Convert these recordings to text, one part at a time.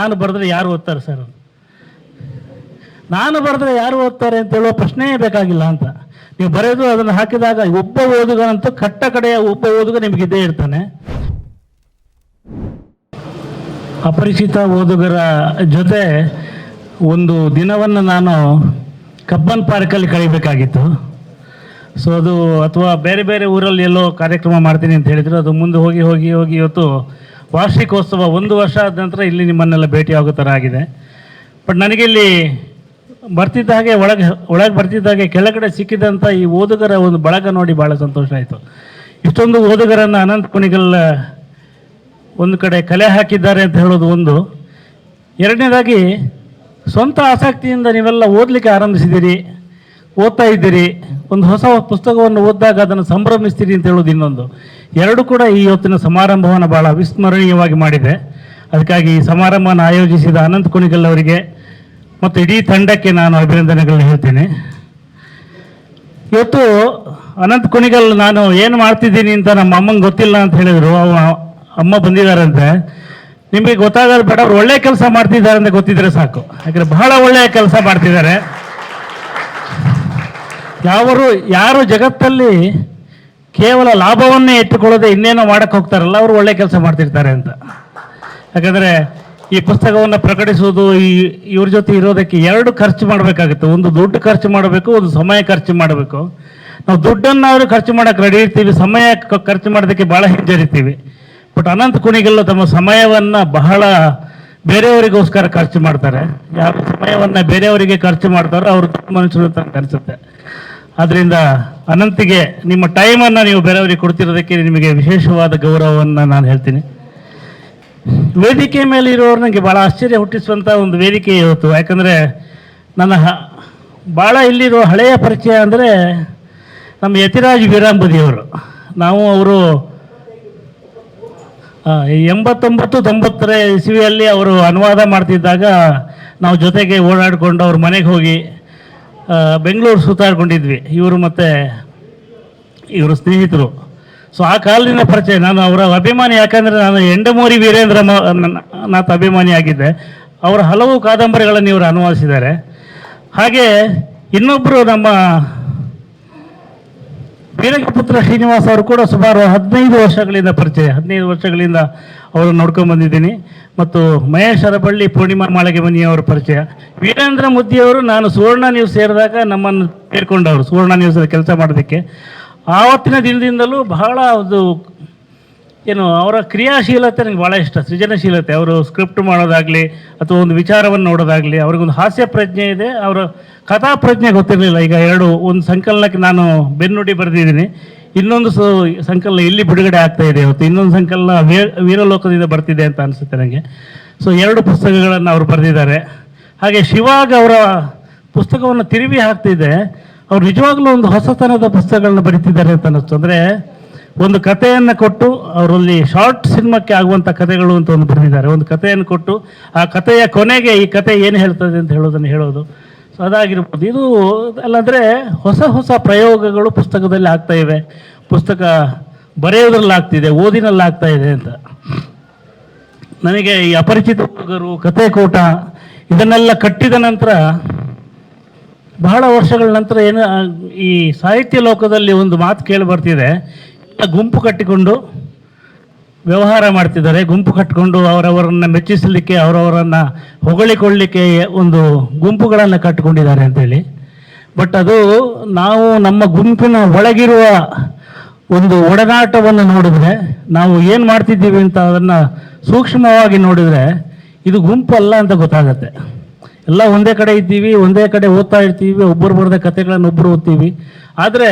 ನಾನು ಬರೆದ್ರೆ ಯಾರು ಓದ್ತಾರೆ ಸರ್ ನಾನು ಬರೆದ್ರೆ ಯಾರು ಓದ್ತಾರೆ ಅಂತ ಹೇಳುವ ಪ್ರಶ್ನೆಯೇ ಬೇಕಾಗಿಲ್ಲ ಅಂತ. ನೀವು ಬರೆದು ಅದನ್ನು ಹಾಕಿದಾಗ ಒಬ್ಬ ಓದುಗನಂತೂ ಕಟ್ಟ ಕಡೆಯ ಒಬ್ಬ ಓದುಗ ನಿಮಗೆ ಇದ್ದೇ ಇರ್ತಾನೆ. ಅಪರಿಚಿತ ಓದುಗರ ಜೊತೆ ಒಂದು ದಿನವನ್ನು ನಾನು ಕಬ್ಬನ್ ಪಾರ್ಕಲ್ಲಿ ಕಳಿಬೇಕಾಗಿತ್ತು. ಸೊ ಅದು ಅಥವಾ ಬೇರೆ ಬೇರೆ ಊರಲ್ಲಿ ಎಲ್ಲೋ ಕಾರ್ಯಕ್ರಮ ಮಾಡ್ತೀನಿ ಅಂತ ಹೇಳಿದರು. ಅದು ಮುಂದೆ ಹೋಗಿ ಹೋಗಿ ಹೋಗಿ ಇವತ್ತು ವಾರ್ಷಿಕೋತ್ಸವ ಒಂದು ವರ್ಷ ಆದ ನಂತರ ಇಲ್ಲಿ ನಿಮ್ಮನ್ನೆಲ್ಲ ಭೇಟಿ ಆಗೋ ಥರ ಆಗಿದೆ ಬಟ್ ನನಗೆ ಇಲ್ಲಿ ಬರ್ತಿದ್ದ ಹಾಗೆ ಒಳಗೆ ಒಳಗೆ ಬರ್ತಿದ್ದ ಹಾಗೆ ಕೆಳಗಡೆ ಸಿಕ್ಕಿದಂಥ ಈ ಓದುಗರ ಒಂದು ಬಳಗ ನೋಡಿ ಭಾಳ ಸಂತೋಷ ಆಯಿತು. ಇಷ್ಟೊಂದು ಓದುಗರನ್ನು ಅನಂತ ಕುಣಿಗಲ್ ಒಂದು ಕಡೆ ಕಲೆ ಹಾಕಿದ್ದಾರೆ ಅಂತ ಹೇಳೋದು ಒಂದು. ಎರಡನೇದಾಗಿ, ಸ್ವಂತ ಆಸಕ್ತಿಯಿಂದ ನೀವೆಲ್ಲ ಓದಲಿಕ್ಕೆ ಆರಂಭಿಸಿದ್ದೀರಿ ಓದ್ತಾ ಇದ್ದೀರಿ, ಒಂದು ಹೊಸ ಪುಸ್ತಕವನ್ನು ಓದಿದಾಗ ಅದನ್ನು ಸಂಭ್ರಮಿಸ್ತೀರಿ ಅಂತ ಹೇಳೋದು ಇನ್ನೊಂದು. ಎರಡು ಕೂಡ ಈ ಹೊತ್ತಿನ ಸಮಾರಂಭವನ್ನು ಭಾಳ ಅವಿಸ್ಮರಣೀಯವಾಗಿ ಮಾಡಿದೆ. ಅದಕ್ಕಾಗಿ ಈ ಸಮಾರಂಭವನ್ನು ಆಯೋಜಿಸಿದ ಅನಂತ್ ಕುಣಿಗಲ್ ಅವರಿಗೆ ಮತ್ತು ಇಡೀ ತಂಡಕ್ಕೆ ನಾನು ಅಭಿನಂದನೆಗಳನ್ನ ಹೇಳ್ತೇನೆ. ಇವತ್ತು ಅನಂತ್ ಕುಣಿಗಲ್ ನಾನು ಏನು ಮಾಡ್ತಿದ್ದೀನಿ ಅಂತ ನಮ್ಮ ಅಮ್ಮಂಗೆ ಗೊತ್ತಿಲ್ಲ ಅಂತ ಹೇಳಿದರು. ಅವ ಅಮ್ಮ ಬಂದಿದ್ದಾರಂತೆ. ನಿಮಗೆ ಗೊತ್ತಾಗೋದು ಬೇಡ, ಅವ್ರು ಒಳ್ಳೆ ಕೆಲಸ ಮಾಡ್ತಿದ್ದಾರೆ ಅಂತ ಗೊತ್ತಿದ್ರೆ ಸಾಕು. ಯಾಕಂದರೆ ಬಹಳ ಒಳ್ಳೆಯ ಕೆಲಸ ಮಾಡ್ತಿದ್ದಾರೆ. ಯಾವರು, ಯಾರು ಜಗತ್ತಲ್ಲಿ ಕೇವಲ ಲಾಭವನ್ನೇ ಇಟ್ಟುಕೊಳ್ಳದೆ ಇನ್ನೇನೋ ಮಾಡಕ್ಕೆ ಹೋಗ್ತಾರಲ್ಲ, ಅವರು ಒಳ್ಳೆ ಕೆಲಸ ಮಾಡ್ತಿರ್ತಾರೆ ಅಂತ. ಯಾಕಂದರೆ ಈ ಪುಸ್ತಕವನ್ನು ಪ್ರಕಟಿಸುವುದು ಈ ಇವ್ರ ಜೊತೆ ಇರೋದಕ್ಕೆ ಎರಡು ಖರ್ಚು ಮಾಡಬೇಕಾಗುತ್ತೆ. ಒಂದು ದುಡ್ಡು ಖರ್ಚು ಮಾಡಬೇಕು, ಒಂದು ಸಮಯ ಖರ್ಚು ಮಾಡಬೇಕು. ನಾವು ದುಡ್ಡನ್ನಾದರೂ ಖರ್ಚು ಮಾಡೋಕೆ ರೆಡಿ ಇರ್ತೀವಿ, ಸಮಯ ಖರ್ಚು ಮಾಡೋದಕ್ಕೆ ಭಾಳ ಹಿಂಜರಿತೀವಿ. ಬಟ್ ಅನಂತ ಕುಣಿಗಲ್ಲು ತಮ್ಮ ಸಮಯವನ್ನು ಬಹಳ ಬೇರೆಯವರಿಗೋಸ್ಕರ ಖರ್ಚು ಮಾಡ್ತಾರೆ. ಯಾವ ಸಮಯವನ್ನು ಬೇರೆಯವರಿಗೆ ಖರ್ಚು ಮಾಡ್ತಾರೋ ಅವರು ಮನುಷ್ಯರು ಅಂತ ಅನಿಸುತ್ತೆ. ಆದ್ದರಿಂದ ಅನಂತಿಗೆ ನಿಮ್ಮ ಟೈಮನ್ನು ನೀವು ಬೇರೆಯವರಿಗೆ ಕೊಡ್ತಿರೋದಕ್ಕೆ ನಿಮಗೆ ವಿಶೇಷವಾದ ಗೌರವವನ್ನು ನಾನು ಹೇಳ್ತೀನಿ. ವೇದಿಕೆ ಮೇಲೆ ಇರೋರು ನನಗೆ ಭಾಳ ಆಶ್ಚರ್ಯ ಹುಟ್ಟಿಸುವಂಥ ಒಂದು ವೇದಿಕೆ ಇವತ್ತು. ಯಾಕಂದರೆ ನನ್ನ ಹ ಭಾಳ ಇಲ್ಲಿರೋ ಹಳೆಯ ಪರಿಚಯ ಅಂದರೆ ನಮ್ಮ ಯತಿರಾಜ್ ವೀರಾಂಬದಿಯವರು. ನಾವು ಅವರು ಎಂಬತ್ತೊಂಬತ್ತು ತೊಂಬತ್ತರ ಇಸವಿಯಲ್ಲಿ ಅವರು ಅನುವಾದ ಮಾಡ್ತಿದ್ದಾಗ ನಾವು ಜೊತೆಗೆ ಓಡಾಡಿಕೊಂಡು ಅವ್ರ ಮನೆಗೆ ಹೋಗಿ ಬೆಂಗಳೂರು ಸುತ್ತಾಡ್ಕೊಂಡಿದ್ವಿ. ಇವರು ಮತ್ತು ಇವರು ಸ್ನೇಹಿತರು. ಸೊ ಆ ಕಾಲದಿಂದ ಪರಿಚಯ. ನಾನು ಅವರ ಅಭಿಮಾನಿ, ಯಾಕಂದರೆ ನಾನು ಎಂಡಮೂರಿ ವೀರೇಂದ್ರ ನಾಥ್ ಅಭಿಮಾನಿ ಆಗಿದ್ದೆ. ಅವರ ಹಲವು ಕಾದಂಬರಿಗಳನ್ನು ಇವರು ಅನುವಾದಿಸಿದ್ದಾರೆ. ಹಾಗೆ ಇನ್ನೊಬ್ಬರು ನಮ್ಮ ವೀರಪುತ್ರ ಶ್ರೀನಿವಾಸ್ ಅವರು ಕೂಡ ಸುಮಾರು ಹದಿನೈದು ವರ್ಷಗಳಿಂದ ಪರಿಚಯ. ಹದಿನೈದು ವರ್ಷಗಳಿಂದ ಅವರು ನೋಡ್ಕೊಂಡು ಬಂದಿದ್ದೀನಿ. ಮತ್ತು ಮಹೇಶ್ ಅರಬಳ್ಳಿ ಪೂರ್ಣಿಮಾ ಮಾಳಿಗೆ ಮನಿಯವರ ಪರಿಚಯ. ವೀರೇಂದ್ರ ಮುದ್ದಿಯವರು ನಾನು ಸುವರ್ಣ ನ್ಯೂಸ್ ಸೇರಿದಾಗ ನಮ್ಮನ್ನು ಸೇರಿಕೊಂಡವರು, ಸುವರ್ಣ ನ್ಯೂಸ್ ಕೆಲಸ ಮಾಡೋದಕ್ಕೆ. ಆವತ್ತಿನ ದಿನದಿಂದಲೂ ಬಹಳ ಒಂದು ಏನು, ಅವರ ಕ್ರಿಯಾಶೀಲತೆ ನನಗೆ ಭಾಳ ಇಷ್ಟ. ಸೃಜನಶೀಲತೆ, ಅವರು ಸ್ಕ್ರಿಪ್ಟ್ ಮಾಡೋದಾಗಲಿ ಅಥವಾ ಒಂದು ವಿಚಾರವನ್ನು ನೋಡೋದಾಗಲಿ, ಅವ್ರಿಗೊಂದು ಹಾಸ್ಯ ಪ್ರಜ್ಞೆ ಇದೆ. ಅವರ ಕಥಾ ಪ್ರಜ್ಞೆ ಗೊತ್ತಿರಲಿಲ್ಲ. ಈಗ ಎರಡು, ಒಂದು ಸಂಕಲನಕ್ಕೆ ನಾನು ಬೆನ್ನುಡಿ ಬರೆದಿದ್ದೀನಿ. ಇನ್ನೊಂದು ಸಂಕಲನ ಇಲ್ಲಿ ಬಿಡುಗಡೆ ಆಗ್ತಾ ಇದೆ ಇವತ್ತು. ಇನ್ನೊಂದು ಸಂಕಲನ ವೀರ ವೀರಲೋಕದಿಂದ ಬರ್ತಿದೆ ಅಂತ ಅನಿಸುತ್ತೆ ನನಗೆ ಸೊ ಎರಡು ಪುಸ್ತಕಗಳನ್ನು ಅವರು ಬರೆದಿದ್ದಾರೆ. ಹಾಗೆ ಶಿವಾಗ ಅವರ ಪುಸ್ತಕವನ್ನು ತಿರುವಿ ಹಾಕ್ತಿದೆ ಅವ್ರು ನಿಜವಾಗ್ಲೂ ಒಂದು ಹೊಸತನದ ಪುಸ್ತಕಗಳನ್ನ ಬರೀತಿದ್ದಾರೆ ಅಂತ ಅನ್ನಿಸ್ತು ಅಂದರೆ ಒಂದು ಕಥೆಯನ್ನು ಕೊಟ್ಟು ಅವರಲ್ಲಿ ಶಾರ್ಟ್ ಸಿನಿಮಾಕ್ಕೆ ಆಗುವಂಥ ಕಥೆಗಳು ಅಂತ ಒಂದು ಬರೆದಿದ್ದಾರೆ. ಒಂದು ಕಥೆಯನ್ನು ಕೊಟ್ಟು ಆ ಕಥೆಯ ಕೊನೆಗೆ ಈ ಕಥೆ ಏನು ಹೇಳ್ತದೆ ಅಂತ ಹೇಳೋದನ್ನು ಹೇಳೋದು. ಸೊ ಅದಾಗಿರ್ಬೋದು. ಇದು ಅಲ್ಲಂದರೆ ಹೊಸ ಹೊಸ ಪ್ರಯೋಗಗಳು ಪುಸ್ತಕದಲ್ಲಿ ಆಗ್ತಾ ಇವೆ. ಪುಸ್ತಕ ಬರೆಯೋದ್ರಲ್ಲಿ ಆಗ್ತಿದೆ, ಓದಿನಲ್ಲಿ ಆಗ್ತಾ ಇದೆ ಅಂತ. ನನಗೆ ಈ ಅಪರಿಚಿತ ಹುಡುಗರು ಕತೆ ಕೂಟ ಇದನ್ನೆಲ್ಲ ಕಟ್ಟಿದ ನಂತರ ಬಹಳ ವರ್ಷಗಳ ನಂತರ ಏನು ಈ ಸಾಹಿತ್ಯ ಲೋಕದಲ್ಲಿ ಒಂದು ಮಾತು ಕೇಳಿ ಬರ್ತಿದೆ. ಗುಂಪು ಕಟ್ಟಿಕೊಂಡು ವ್ಯವಹಾರ ಮಾಡ್ತಿದ್ದಾರೆ. ಗುಂಪು ಕಟ್ಟಿಕೊಂಡು ಅವರವರನ್ನು ಮೆಚ್ಚಿಸಲಿಕ್ಕೆ, ಅವರವರನ್ನು ಹೊಗಳಿಕೊಳ್ಳಲಿಕ್ಕೆ ಒಂದು ಗುಂಪುಗಳನ್ನು ಕಟ್ಟಿಕೊಂಡಿದ್ದಾರೆ ಅಂತೇಳಿ ಬಟ್ ಅದು ನಾವು ನಮ್ಮ ಗುಂಪಿನ ಒಳಗಿರುವ ಒಂದು ಒಡನಾಟವನ್ನು ನೋಡಿದ್ರೆ, ನಾವು ಏನು ಮಾಡ್ತಿದ್ದೀವಿ ಅಂತ ಅದನ್ನು ಸೂಕ್ಷ್ಮವಾಗಿ ನೋಡಿದರೆ, ಇದು ಗುಂಪು ಅಲ್ಲ ಅಂತ ಗೊತ್ತಾಗತ್ತೆ. ಎಲ್ಲ ಒಂದೇ ಕಡೆ ಇದ್ದೀವಿ, ಒಂದೇ ಕಡೆ ಓದ್ತಾ ಇರ್ತೀವಿ ಒಬ್ಬರು ಬರೆದ ಕಥೆಗಳನ್ನು ಒಬ್ಬರು ಓದ್ತೀವಿ. ಆದರೆ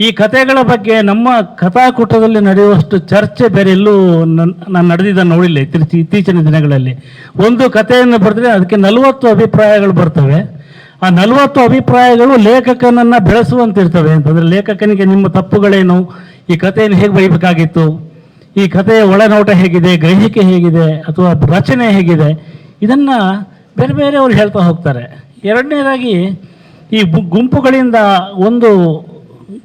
ಈ ಕಥೆಗಳ ಬಗ್ಗೆ ನಮ್ಮ ಕಥಾಕೂಟದಲ್ಲಿ ನಡೆಯುವಷ್ಟು ಚರ್ಚೆ ಬೇರೆ ಎಲ್ಲೂ ನಾನು ನಡೆದಿದ್ದನ್ನು ನೋಡಿಲ್ಲ ಇತ್ತೀಚಿ, ಇತ್ತೀಚಿನ ದಿನಗಳಲ್ಲಿ. ಒಂದು ಕಥೆಯನ್ನು ಬರೆದ್ರೆ ಅದಕ್ಕೆ ನಲವತ್ತು ಅಭಿಪ್ರಾಯಗಳು ಬರ್ತವೆ. ಆ ನಲವತ್ತು ಅಭಿಪ್ರಾಯಗಳು ಲೇಖಕನನ್ನ ಬೆಳೆಸುವಂತಿರ್ತವೆ. ಅಂತಂದ್ರೆ ಲೇಖಕನಿಗೆ ನಿಮ್ಮ ತಪ್ಪುಗಳೇನು? ಈ ಕಥೆಯನ್ನು ಹೇಗೆ ಬರೀಬೇಕಾಗಿತ್ತು? ಈ ಕಥೆಯ ಒಳನೋಟ ಹೇಗಿದೆ? ಗ್ರಹಿಕೆ ಹೇಗಿದೆ? ಅಥವಾ ರಚನೆ ಹೇಗಿದೆ? ಇದನ್ನ ಬೇರೆ ಬೇರೆಯವರು ಹೇಳ್ತಾ ಹೋಗ್ತಾರೆ. ಎರಡನೇದಾಗಿ ಈ ಗುಂಪುಗಳಿಂದ ಒಂದು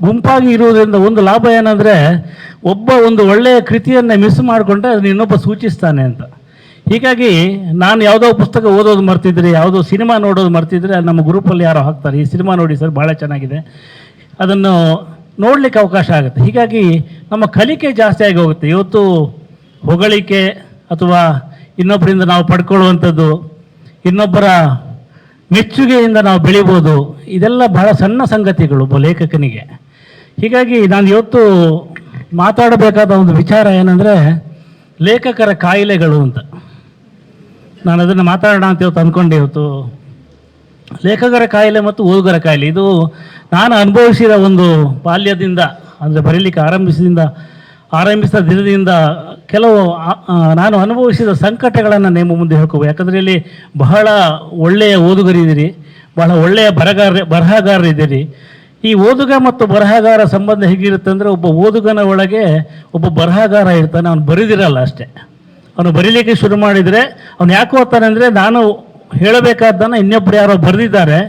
ಗುಂಪಾಗಿ ಇರುವುದರಿಂದ ಒಂದು ಲಾಭ ಏನಂದರೆ ಒಬ್ಬ ಒಂದು ಒಳ್ಳೆಯ ಕೃತಿಯನ್ನು ಮಿಸ್ ಮಾಡಿಕೊಂಡ್ರೆ ಅದನ್ನ ಇನ್ನೊಬ್ಬ ಸೂಚಿಸ್ತಾನೆ ಅಂತ. ಹೀಗಾಗಿ ನಾನು ಯಾವುದೋ ಪುಸ್ತಕ ಓದೋದು ಮರ್ತಿದ್ರೆ, ಯಾವುದೋ ಸಿನಿಮಾ ನೋಡೋದು ಮರ್ತಿದ್ರೆ ನಮ್ಮ ಗ್ರೂಪಲ್ಲಿ ಯಾರೋ ಹಾಕ್ತಾರೆ. ಈ ಸಿನಿಮಾ ನೋಡಿ ಸರ್, ಭಾಳ ಚೆನ್ನಾಗಿದೆ. ಅದನ್ನು ನೋಡಲಿಕ್ಕೆ ಅವಕಾಶ ಆಗುತ್ತೆ. ಹೀಗಾಗಿ ನಮ್ಮ ಕಲಿಕೆ ಜಾಸ್ತಿ ಆಗಿ ಹೋಗುತ್ತೆ. ಇವತ್ತು ಹೊಗಳಿಕೆ ಅಥವಾ ಇನ್ನೊಬ್ಬರಿಂದ ನಾವು ಪಡ್ಕೊಳ್ಳುವಂಥದ್ದು, ಇನ್ನೊಬ್ಬರ ಮೆಚ್ಚುಗೆಯಿಂದ ನಾವು ಬೆಳಿಬೋದು, ಇದೆಲ್ಲ ಬಹಳ ಸಣ್ಣ ಸಂಗತಿಗಳು ಒಬ್ಬ ಲೇಖಕನಿಗೆ. ಹೀಗಾಗಿ ನಾನು ಇವತ್ತು ಮಾತಾಡಬೇಕಾದ ಒಂದು ವಿಚಾರ ಏನಂದರೆ ಲೇಖಕರ ಕಾಯಿಲೆಗಳು ಅಂತ. ನಾನು ಅದನ್ನು ಮಾತಾಡೋಣ ಅಂತ ಇವತ್ತು ಅಂದ್ಕೊಂಡೆ ಇವತ್ತು. ಲೇಖಕರ ಕಾಯಿಲೆ ಮತ್ತು ಓದುಗರ ಕಾಯಿಲೆ. ಇದು ನಾನು ಅನುಭವಿಸಿದ ಒಂದು ಬಾಲ್ಯದಿಂದ, ಅಂದರೆ ಬರೀಲಿಕ್ಕೆ ಆರಂಭಿಸಿದಿಂದ, ಆರಂಭಿಸಿದ ದಿನದಿಂದ ಕೆಲವು ನಾನು ಅನುಭವಿಸಿದ ಸಂಕಟಗಳನ್ನು ನಿಮ್ಮ ಮುಂದೆ ಹೇಳ್ಕೋಬೇಕು. ಯಾಕಂದರೆ ಇಲ್ಲಿ ಬಹಳ ಒಳ್ಳೆಯ ಓದುಗರಿದ್ದೀರಿ, ಬಹಳ ಒಳ್ಳೆಯ ಬರಗಾರ, ಬರಹಗಾರರಿದ್ದೀರಿ. ಈ ಓದುಗ ಮತ್ತು ಬರಹಗಾರ ಸಂಬಂಧ ಹೇಗಿರುತ್ತೆ ಅಂದರೆ ಒಬ್ಬ ಓದುಗನ ಒಳಗೆ ಒಬ್ಬ ಬರಹಗಾರ ಇರ್ತಾನೆ, ಅವನು ಬರೆದಿರಲ್ಲ ಅಷ್ಟೇ. ಅವನು ಬರೀಲಿಕ್ಕೆ ಶುರು ಮಾಡಿದರೆ ಅವನು ಯಾಕೆ ಓದ್ತಾನೆ ಅಂದರೆ ನಾನು ಹೇಳಬೇಕಾದ್ದನ್ನು ಇನ್ನೊಬ್ಬರು ಯಾರೋ ಬರೆದಿದ್ದಾರೆ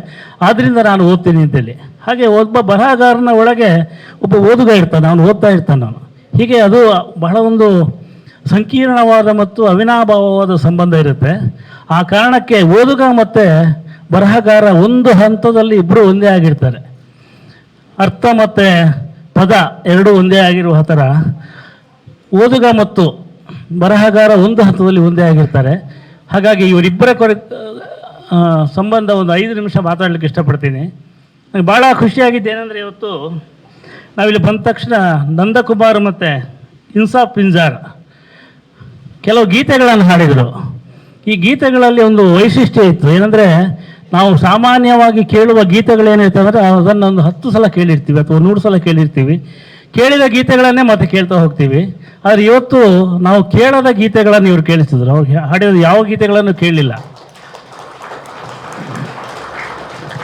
ಆದ್ದರಿಂದ ನಾನು ಓದ್ತೀನಿ ಅಂತೇಳಿ. ಹಾಗೆ ಒಬ್ಬ ಬರಹಗಾರನ ಒಳಗೆ ಒಬ್ಬ ಓದುಗ ಇರ್ತಾನೆ, ಅವನು ಓದ್ತಾ ಇರ್ತಾನೆ ಅವನು. ಹೀಗೆ ಅದು ಬಹಳ ಒಂದು ಸಂಕೀರ್ಣವಾದ ಮತ್ತು ಅವಿನಾಭಾವವಾದ ಸಂಬಂಧ ಇರುತ್ತೆ. ಆ ಕಾರಣಕ್ಕೆ ಓದುಗ ಮತ್ತು ಬರಹಗಾರ ಒಂದು ಹಂತದಲ್ಲಿ ಇಬ್ಬರು ಒಂದೇ ಆಗಿರ್ತಾರೆ. ಅರ್ಥ ಮತ್ತು ಪದ ಎರಡೂ ಒಂದೇ ಆಗಿರುವ ಥರ ಓದುಗ ಮತ್ತು ಬರಹಗಾರ ಒಂದು ಹಂತದಲ್ಲಿ ಒಂದೇ ಆಗಿರ್ತಾರೆ. ಹಾಗಾಗಿ ಇವರಿಬ್ಬರ ಕೊರ ಸಂಬಂಧ ಒಂದು ಐದು ನಿಮಿಷ ಮಾತಾಡಲಿಕ್ಕೆ ಇಷ್ಟಪಡ್ತೀನಿ. ನನಗೆ ಭಾಳ ಖುಷಿಯಾಗಿದ್ದು ಏನಂದರೆ ಇವತ್ತು ನಾವಿಲ್ಲಿ ಬಂದ ತಕ್ಷಣ ನಂದಕುಮಾರ್ ಮತ್ತು ಇನ್ಸಾಫ್ ಪಿಂಜಾರ್ ಕೆಲವು ಗೀತೆಗಳನ್ನು ಹಾಡಿದರು. ಈ ಗೀತೆಗಳಲ್ಲಿ ಒಂದು ವೈಶಿಷ್ಟ್ಯ ಇತ್ತು. ಏನಂದರೆ ನಾವು ಸಾಮಾನ್ಯವಾಗಿ ಕೇಳುವ ಗೀತೆಗಳೇನಿರ್ತವೆ ಅದನ್ನು ಒಂದು ಹತ್ತು ಸಲ ಕೇಳಿರ್ತೀವಿ ಅಥವಾ ನೂರು ಸಲ ಕೇಳಿರ್ತೀವಿ. ಕೇಳಿದ ಗೀತೆಗಳನ್ನೇ ಮತ್ತೆ ಕೇಳ್ತಾ ಹೋಗ್ತೀವಿ. ಆದರೆ ಇವತ್ತು ನಾವು ಕೇಳದ ಗೀತೆಗಳನ್ನು ಇವರು ಕೇಳಿಸಿದ್ರು. ಅವ್ರು ಹಾಡಿದ ಯಾವ ಗೀತೆಗಳನ್ನು ಕೇಳಲಿಲ್ಲ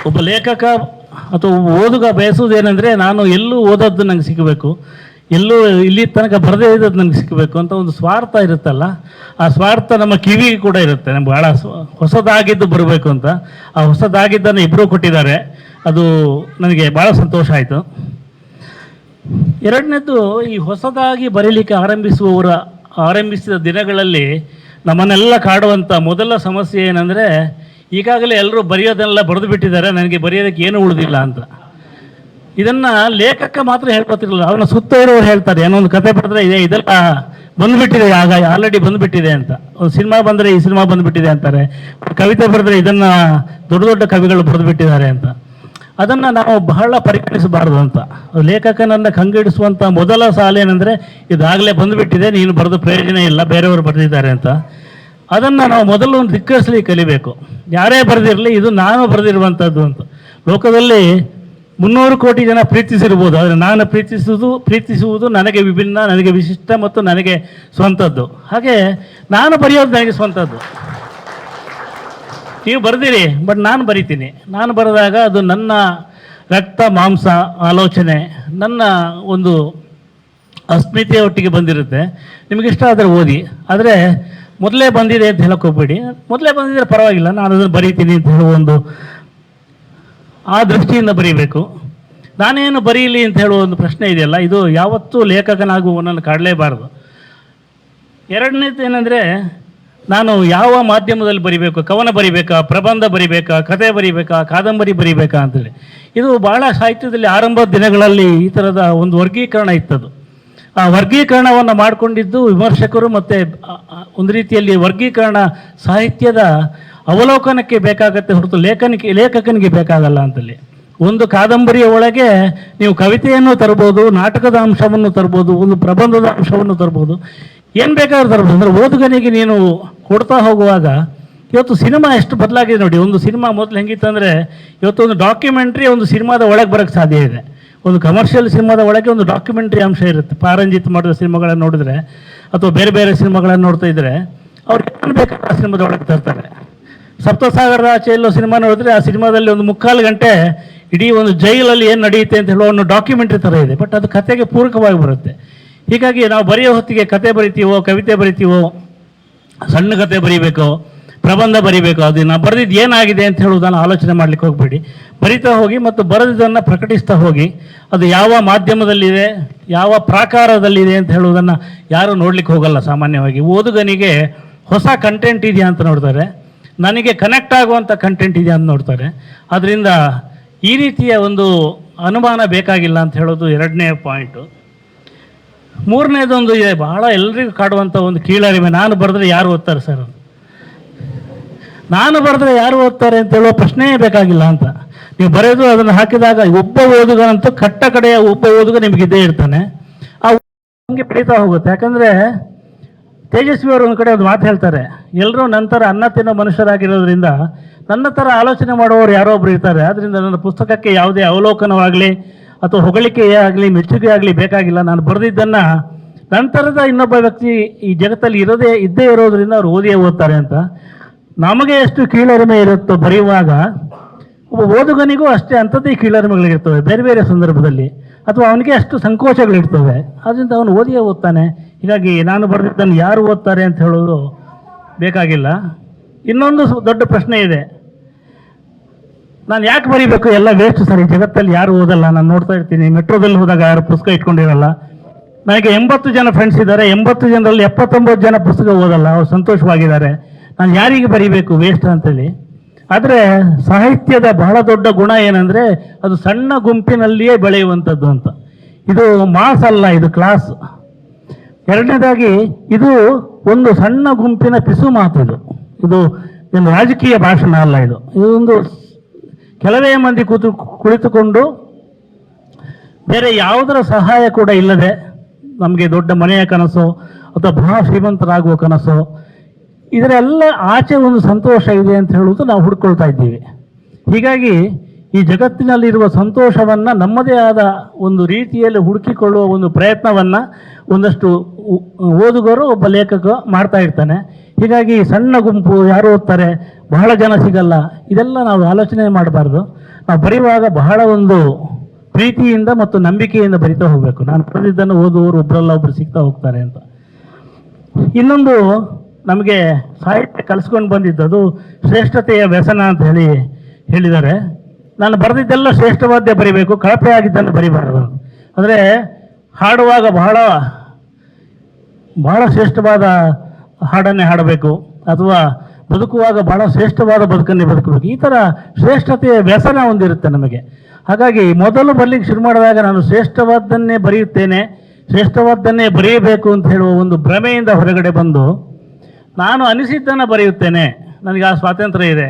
ಒಬ್ಬ ಲೇಖಕ ಅಥವಾ ಓದುಗ ಬಯಸುವುದೇನೆಂದರೆ ನಾನು ಎಲ್ಲೂ ಓದದ್ದು ನಂಗೆ ಸಿಗಬೇಕು. ಎಲ್ಲೂ ಇಲ್ಲಿ ತನಕ ಬರದೇ ಇದ್ದದ್ದು ನನಗೆ ಸಿಗಬೇಕು ಅಂತ ಒಂದು ಸ್ವಾರ್ಥ ಇರುತ್ತಲ್ಲ, ಆ ಸ್ವಾರ್ಥ ನಮ್ಮ ಕಿವಿಗೆ ಕೂಡ ಇರುತ್ತೆ. ನಮ್ಗೆ ಭಾಳ ಹೊಸದಾಗಿದ್ದು ಬರಬೇಕು ಅಂತ. ಆ ಹೊಸದಾಗಿದ್ದನ್ನು ಇಬ್ಬರೂ ಕೊಟ್ಟಿದ್ದಾರೆ. ಅದು ನನಗೆ ಭಾಳ ಸಂತೋಷ ಆಯಿತು. ಎರಡನೇದು ಈ ಹೊಸದಾಗಿ ಬರೀಲಿಕ್ಕೆ ಆರಂಭಿಸುವವರ, ಆರಂಭಿಸಿದ ದಿನಗಳಲ್ಲಿ ನಮ್ಮನ್ನೆಲ್ಲ ಕಾಡುವಂಥ ಮೊದಲ ಸಮಸ್ಯೆ ಏನಂದರೆ, ಈಗಾಗಲೇ ಎಲ್ಲರೂ ಬರೆಯೋದನ್ನೆಲ್ಲ ಬರೆದು ಬಿಟ್ಟಿದ್ದಾರೆ. ನನಗೆ ಬರೆಯೋದಕ್ಕೆ ಏನೂ ಉಳಿದಿಲ್ಲ ಅಂತ. ಇದನ್ನು ಲೇಖಕ ಮಾತ್ರ ಹೇಳ್ಕೊತಿರಲಿಲ್ಲ ಅವನ ಸುತ್ತ ಇರೋರು ಹೇಳ್ತಾರೆ. ಏನೋ ಒಂದು ಕತೆ ಪಡೆದ್ರೆ ಇದೆ, ಇದೆಲ್ಲ ಬಂದುಬಿಟ್ಟಿದೆ, ಆಗ ಆಲ್ರೆಡಿ ಬಂದುಬಿಟ್ಟಿದೆ ಅಂತ. ಒಂದು ಸಿನಿಮಾ ಬಂದರೆ ಈ ಸಿನಿಮಾ ಬಂದುಬಿಟ್ಟಿದೆ ಅಂತಾರೆ. ಕವಿತೆ ಬರೆದ್ರೆ ಇದನ್ನ ದೊಡ್ಡ ದೊಡ್ಡ ಕವಿಗಳು ಬರೆದ್ಬಿಟ್ಟಿದ್ದಾರೆ ಅಂತ. ಅದನ್ನ ನಾವು ಬಹಳ ಪರಿಗಣಿಸಬಾರದು ಅಂತ. ಲೇಖಕನನ್ನ ಕಂಗಿಡಿಸುವಂಥ ಮೊದಲ ಸಾಲ ಏನಂದ್ರೆ, ಇದಾಗಲೇ ಬಂದುಬಿಟ್ಟಿದೆ, ನೀನು ಬರೆದು ಪ್ರಯೋಜನ ಇಲ್ಲ, ಬೇರೆಯವರು ಬರೆದಿದ್ದಾರೆ ಅಂತ. ಅದನ್ನು ನಾವು ಮೊದಲು ಒಂದು ಧಿಕ್ಕರಿಸಲಿ ಕಲಿಬೇಕು. ಯಾರೇ ಬರೆದಿರಲಿ, ಇದು ನಾನು ಬರೆದಿರುವಂಥದ್ದು ಅಂತ. ಲೋಕದಲ್ಲಿ ಮುನ್ನೂರು ಕೋಟಿ ಜನ ಪ್ರೀತಿಸಿರ್ಬೋದು, ಆದರೆ ನಾನು ಪ್ರೀತಿಸುವುದು ಪ್ರೀತಿಸುವುದು ನನಗೆ ವಿಭಿನ್ನ, ನನಗೆ ವಿಶಿಷ್ಟ ಮತ್ತು ನನಗೆ ಸ್ವಂತದ್ದು. ಹಾಗೆ ನಾನು ಬರೆಯೋದು ನನಗೆ ಸ್ವಂತದ್ದು. ನೀವು ಬರೆದಿರಿ, ಬಟ್ ನಾನು ಬರಿತೀನಿ. ನಾನು ಬರೆದಾಗ ಅದು ನನ್ನ ರಕ್ತ ಮಾಂಸ ಆಲೋಚನೆ, ನನ್ನ ಒಂದು ಅಸ್ಮಿತೆಯ ಒಟ್ಟಿಗೆ ಬಂದಿರುತ್ತೆ. ನಿಮಗೆ ಇಷ್ಟ ಆದರೆ ಓದಿ. ಆದರೆ ಮೊದಲೇ ಬಂದಿದೆ ಅಂತ ಹೇಳಕ್ಕೆ ಹೋಗ್ಬೇಡಿ. ಮೊದಲೇ ಬಂದಿದ್ರೆ ಪರವಾಗಿಲ್ಲ, ನಾನು ಅದನ್ನು ಬರೀತೀನಿ ಅಂತ ಹೇಳುವ ಒಂದು ಆ ದೃಷ್ಟಿಯಿಂದ ಬರೀಬೇಕು. ನಾನೇನು ಬರೀಲಿ ಅಂತ ಹೇಳುವ ಒಂದು ಪ್ರಶ್ನೆ ಇದೆಯಲ್ಲ, ಇದು ಯಾವತ್ತೂ ಲೇಖಕನಾಗುವನನ್ನು ಕಾಡಲೇಬಾರದು. ಎರಡನೇದು ಏನಂದರೆ, ನಾನು ಯಾವ ಮಾಧ್ಯಮದಲ್ಲಿ ಬರಿಬೇಕು, ಕವನ ಬರಿಬೇಕಾ, ಪ್ರಬಂಧ ಬರಿಬೇಕಾ ಕತೆ ಬರಿಬೇಕಾ, ಕಾದಂಬರಿ ಬರಿಬೇಕಾ ಅಂತೇಳಿ. ಇದು ಭಾಳ ಸಾಹಿತ್ಯದಲ್ಲಿ ಆರಂಭದ ದಿನಗಳಲ್ಲಿ ಈ ಥರದ ಒಂದು ವರ್ಗೀಕರಣ ಇತ್ತದು. ಆ ವರ್ಗೀಕರಣವನ್ನು ಮಾಡಿಕೊಂಡಿದ್ದು ವಿಮರ್ಶಕರು ಮತ್ತು ಒಂದು ರೀತಿಯಲ್ಲಿ ವರ್ಗೀಕರಣ ಸಾಹಿತ್ಯದ ಅವಲೋಕನಕ್ಕೆ ಬೇಕಾಗತ್ತೆ ಹೊರತು ಲೇಖನಿಗೆ, ಲೇಖಕನಿಗೆ ಬೇಕಾಗಲ್ಲ ಅಂತಲ್ಲಿ. ಒಂದು ಕಾದಂಬರಿಯ ಒಳಗೆ ನೀವು ಕವಿತೆಯನ್ನು ತರ್ಬೋದು, ನಾಟಕದ ಅಂಶವನ್ನು ತರ್ಬೋದು, ಒಂದು ಪ್ರಬಂಧದ ಅಂಶವನ್ನು ತರ್ಬೋದು. ಏನು ಬೇಕಾದ್ರೂ ತರ್ಬೋದು. ಅಂದರೆ ಓದುಗನಿಗೆ ನೀನು ಕೊಡ್ತಾ ಹೋಗುವಾಗ ಇವತ್ತು ಸಿನಿಮಾ ಎಷ್ಟು ಬದಲಾಗಿದೆ ನೋಡಿ. ಒಂದು ಸಿನಿಮಾ ಮೊದಲು ಹೆಂಗಿತ್ತು ಅಂದರೆ ಇವತ್ತು ಒಂದು ಡಾಕ್ಯುಮೆಂಟ್ರಿ ಒಂದು ಸಿನಿಮಾದ ಒಳಗೆ ಬರೋಕ್ಕೆ ಸಾಧ್ಯ ಇದೆ. ಒಂದು ಕಮರ್ಷಿಯಲ್ ಸಿನಿಮಾದ ಒಳಗೆ ಒಂದು ಡಾಕ್ಯುಮೆಂಟ್ರಿ ಅಂಶ ಇರುತ್ತೆ. ಪಾರಂಜಿತ್ ಮಾಡಿದ ಸಿನಿಮಾಗಳನ್ನು ನೋಡಿದ್ರೆ ಅಥವಾ ಬೇರೆ ಬೇರೆ ಸಿನಿಮಾಗಳನ್ನು ನೋಡ್ತಾ ಇದ್ದರೆ ಅವ್ರಿಗೆ ಏನು ಬೇಕಾದ ಸಿನಿಮಾದ ಒಳಗೆ ತರ್ತಾರೆ. ಸಪ್ತಸಾಗರದ ಆಚೆ ಎಲ್ಲೋ ಸಿನಿಮಾ ನೋಡಿದ್ರೆ ಆ ಸಿನಿಮಾದಲ್ಲಿ ಒಂದು ಮುಕ್ಕಾಲು ಗಂಟೆ ಇಡೀ ಒಂದು ಜೈಲಲ್ಲಿ ಏನು ನಡೆಯುತ್ತೆ ಅಂತ ಹೇಳೋ ಒಂದು ಡಾಕ್ಯುಮೆಂಟ್ರಿ ಥರ ಇದೆ. ಬಟ್ ಅದು ಕತೆಗೆ ಪೂರಕವಾಗಿ ಬರುತ್ತೆ. ಹೀಗಾಗಿ ನಾವು ಬರೆಯೋ ಹೊತ್ತಿಗೆ ಕತೆ ಬರಿತೀವೋ, ಕವಿತೆ ಬರಿತೀವೋ, ಸಣ್ಣ ಕತೆ ಬರಿಬೇಕು, ಪ್ರಬಂಧ ಬರಿಬೇಕು, ಅದು ನಾವು ಬರೆದಿದ್ದು ಏನಾಗಿದೆ ಅಂತ ಹೇಳುವುದನ್ನು ಆಲೋಚನೆ ಮಾಡಲಿಕ್ಕೆ ಹೋಗಬೇಡಿ. ಬರಿತಾ ಹೋಗಿ ಮತ್ತು ಬರೆದಿದ್ದನ್ನು ಪ್ರಕಟಿಸ್ತಾ ಹೋಗಿ. ಅದು ಯಾವ ಮಾಧ್ಯಮದಲ್ಲಿದೆ, ಯಾವ ಪ್ರಾಕಾರದಲ್ಲಿದೆ ಅಂತ ಹೇಳುವುದನ್ನು ಯಾರೂ ನೋಡಲಿಕ್ಕೆ ಹೋಗಲ್ಲ ಸಾಮಾನ್ಯವಾಗಿ. ಓದುಗನಿಗೆ ಹೊಸ ಕಂಟೆಂಟ್ ಇದೆಯಾ ಅಂತ ನೋಡ್ತಾರೆ. ನನಗೆ ಕನೆಕ್ಟ್ ಆಗುವಂಥ ಕಂಟೆಂಟ್ ಇದೆ ಅಂತ ನೋಡ್ತಾರೆ. ಅದರಿಂದ ಈ ರೀತಿಯ ಒಂದು ಅನುಮಾನ ಬೇಕಾಗಿಲ್ಲ ಅಂತ ಹೇಳೋದು ಎರಡನೇ ಪಾಯಿಂಟು ಮೂರನೇದೊಂದು ಇದೆ ಬಹಳ ಎಲ್ರಿಗೂ ಕಾಡುವಂಥ ಒಂದು ಕೀಳರಿಮೆ. ನಾನು ಬರೆದ್ರೆ ಯಾರು ಓದ್ತಾರೆ ಸರ್ ನಾನು ಬರೆದ್ರೆ ಯಾರು ಓದ್ತಾರೆ ಅಂತ ಹೇಳುವ ಪ್ರಶ್ನೆಯೇ ಬೇಕಾಗಿಲ್ಲ ಅಂತ. ನೀವು ಬರೆದು ಅದನ್ನು ಹಾಕಿದಾಗ ಒಬ್ಬ ಓದುಗನಂತೂ ಕಟ್ಟ ಕಡೆಯ ಒಬ್ಬ ಓದುಗ ನಿಮಗಿದ್ದೇ ಇರ್ತಾನೆ. ಆ ಹಂಗೆ ಹೋಗುತ್ತೆ. ಯಾಕಂದ್ರೆ ತೇಜಸ್ವಿ ಅವರು ಒಂದು ಕಡೆ ಒಂದು ಮಾತು ಹೇಳ್ತಾರೆ ಎಲ್ಲರೂ ನಂತರ ಅನ್ನ ತಿನ್ನೋ ಮನುಷ್ಯರಾಗಿರೋದ್ರಿಂದ ನನ್ನ ಥರ ಆಲೋಚನೆ ಮಾಡುವವರು ಯಾರೋ ಒಬ್ರು ಇರ್ತಾರೆ ಆದ್ದರಿಂದ ನನ್ನ ಪುಸ್ತಕಕ್ಕೆ ಯಾವುದೇ ಅವಲೋಕನವಾಗಲಿ ಅಥವಾ ಹೊಗಳಿಕೆಯೇ ಆಗಲಿ, ಮೆಚ್ಚುಗೆ ಆಗಲಿ ಬೇಕಾಗಿಲ್ಲ. ನಾನು ಬರೆದಿದ್ದನ್ನು ನಂತರದ ಇನ್ನೊಬ್ಬ ವ್ಯಕ್ತಿ ಈ ಜಗತ್ತಲ್ಲಿ ಇರೋದೇ, ಇದ್ದೇ ಇರೋದ್ರಿಂದ ಅವ್ರು ಓದಿಯೇ ಓದ್ತಾರೆ ಅಂತ. ನಮಗೆ ಎಷ್ಟು ಕೀಳರಿಮೆ ಇರುತ್ತೋ ಬರೆಯುವಾಗ, ಒಬ್ಬ ಓದುಗನಿಗೂ ಅಷ್ಟೇ ಅಂಥದ್ದೇ ಕೀಳರಿಮೆಗಳಿರ್ತವೆ ಬೇರೆ ಬೇರೆ ಸಂದರ್ಭದಲ್ಲಿ. ಅಥವಾ ಅವನಿಗೆ ಅಷ್ಟು ಸಂಕೋಚಗಳಿರ್ತವೆ ಅದರಿಂದ ಅವನು ಓದಿಯೇ ಓದ್ತಾನೆ. ಹೀಗಾಗಿ ನಾನು ಬರೆದಿದ್ದನ್ನು ಯಾರು ಓದ್ತಾರೆ ಅಂತ ಹೇಳೋದು ಬೇಕಾಗಿಲ್ಲ. ಇನ್ನೊಂದು ದೊಡ್ಡ ಪ್ರಶ್ನೆ ಇದೆ. ನಾನು ಯಾಕೆ ಬರೀಬೇಕು? ಎಲ್ಲ ವೇಸ್ಟ್ ಸರಿ, ಜಗತ್ತಲ್ಲಿ ಯಾರು ಓದಲ್ಲ? ನಾನು ನೋಡ್ತಾ ಇರ್ತೀನಿ. ಮೆಟ್ರೋದಲ್ಲಿ ಹೋದಾಗ ಯಾರು ಪುಸ್ತಕ ಇಟ್ಕೊಂಡಿರಲ್ಲ? ನನಗೆ ಎಂಬತ್ತು ಜನ ಫ್ರೆಂಡ್ಸ್ ಇದ್ದಾರೆ. ಎಂಬತ್ತು ಜನರಲ್ಲಿ ಎಪ್ಪತ್ತೊಂಬತ್ತು ಜನ ಪುಸ್ತಕ ಓದಲ್ಲ. ಅವ್ರು ಸಂತೋಷವಾಗಿದ್ದಾರೆ. ನಾನು ಯಾರಿಗೆ ಬರೀಬೇಕು? ವೇಸ್ಟ್ ಅಂತೇಳಿ. ಆದರೆ ಸಾಹಿತ್ಯದ ಬಹಳ ದೊಡ್ಡ ಗುಣ ಏನಂದರೆ ಅದು ಸಣ್ಣ ಗುಂಪಿನಲ್ಲಿಯೇ ಬೆಳೆಯುವಂಥದ್ದು ಅಂತ. ಇದು ಮಾಸ್ ಅಲ್ಲ, ಇದು ಕ್ಲಾಸ್ ಎರಡನೇದಾಗಿ ಇದು ಒಂದು ಸಣ್ಣ ಗುಂಪಿನ ಪಿಸು ಮಾತು ಇದು. ಇದು ಒಂದು ರಾಜಕೀಯ ಭಾಷಣ ಅಲ್ಲ ಇದು. ಇದೊಂದು ಕೆಲವೇ ಮಂದಿ ಕೂತು ಕುಳಿತುಕೊಂಡು ಬೇರೆ ಯಾವುದರ ಸಹಾಯ ಕೂಡ ಇಲ್ಲದೆ ನಮಗೆ ದೊಡ್ಡ ಮನೆಯ ಕನಸು ಅಥವಾ ಬಹಳ ಶ್ರೀಮಂತರಾಗುವ ಕನಸು, ಇದರೆಲ್ಲ ಆಚೆ ಒಂದು ಸಂತೋಷ ಇದೆ ಅಂತ ಹೇಳುವುದು ನಾವು ಹುಡ್ಕೊಳ್ತಾ ಇದ್ದೀವಿ. ಹೀಗಾಗಿ ಈ ಜಗತ್ತಿನಲ್ಲಿರುವ ಸಂತೋಷವನ್ನು ನಮ್ಮದೇ ಆದ ಒಂದು ರೀತಿಯಲ್ಲಿ ಹುಡುಕಿಕೊಳ್ಳುವ ಒಂದು ಪ್ರಯತ್ನವನ್ನು ಒಂದಷ್ಟು ಓದುಗರು, ಒಬ್ಬ ಲೇಖಕ ಮಾಡ್ತಾ ಇರ್ತಾನೆ. ಹೀಗಾಗಿ ಸಣ್ಣ ಗುಂಪು ಯಾರು ಓದ್ತಾರೆ, ಬಹಳ ಜನ ಸಿಗಲ್ಲ, ಇದೆಲ್ಲ ನಾವು ಆಲೋಚನೆ ಮಾಡಬಾರ್ದು. ನಾವು ಬರೆಯುವಾಗ ಬಹಳ ಒಂದು ಪ್ರೀತಿಯಿಂದ ಮತ್ತು ನಂಬಿಕೆಯಿಂದ ಬರಿತಾ ಹೋಗಬೇಕು. ನಾನು ಬರೆದಿದ್ದನ್ನು ಓದುವವರು ಒಬ್ಬರಲ್ಲ ಒಬ್ಬರು ಸಿಗ್ತಾ ಹೋಗ್ತಾರೆ ಅಂತ. ಇನ್ನೊಂದು ನಮಗೆ ಸಾಹಿತ್ಯ ಕಲಿಸ್ಕೊಂಡು ಬಂದಿದ್ದದು ಶ್ರೇಷ್ಠತೆಯ ವ್ಯಸನ ಅಂತ ಹೇಳಿ ಹೇಳಿದ್ದಾರೆ. ನಾನು ಬರೆದಿದ್ದೆಲ್ಲ ಶ್ರೇಷ್ಠವಾದ್ಯ ಬರಿಬೇಕು, ಕಳಪೆ ಆಗಿದ್ದನ್ನು ಬರಿಬಾರದು. ಅಂದರೆ ಹಾಡುವಾಗ ಬಹಳ ಬಹಳ ಶ್ರೇಷ್ಠವಾದ ಹಾಡನ್ನೇ ಹಾಡಬೇಕು, ಅಥವಾ ಬದುಕುವಾಗ ಬಹಳ ಶ್ರೇಷ್ಠವಾದ ಬದುಕನ್ನೇ ಬದುಕಬೇಕು. ಈ ಥರ ಶ್ರೇಷ್ಠತೆಯ ವ್ಯಸನ ಒಂದಿರುತ್ತೆ ನಮಗೆ. ಹಾಗಾಗಿ ಮೊದಲು ಬರಲಿಕ್ಕೆ ಶುರು ಮಾಡಿದಾಗ ನಾನು ಶ್ರೇಷ್ಠವಾದ್ದನ್ನೇ ಬರೆಯುತ್ತೇನೆ, ಶ್ರೇಷ್ಠವಾದ್ದನ್ನೇ ಬರೆಯಬೇಕು ಅಂತ ಹೇಳುವ ಒಂದು ಭ್ರಮೆಯಿಂದ ಹೊರಗಡೆ ಬಂದು, ನಾನು ಅನಿಸಿದ್ದನ್ನು ಬರೆಯುತ್ತೇನೆ. ನನಗೆ ಆ ಸ್ವಾತಂತ್ರ್ಯ ಇದೆ.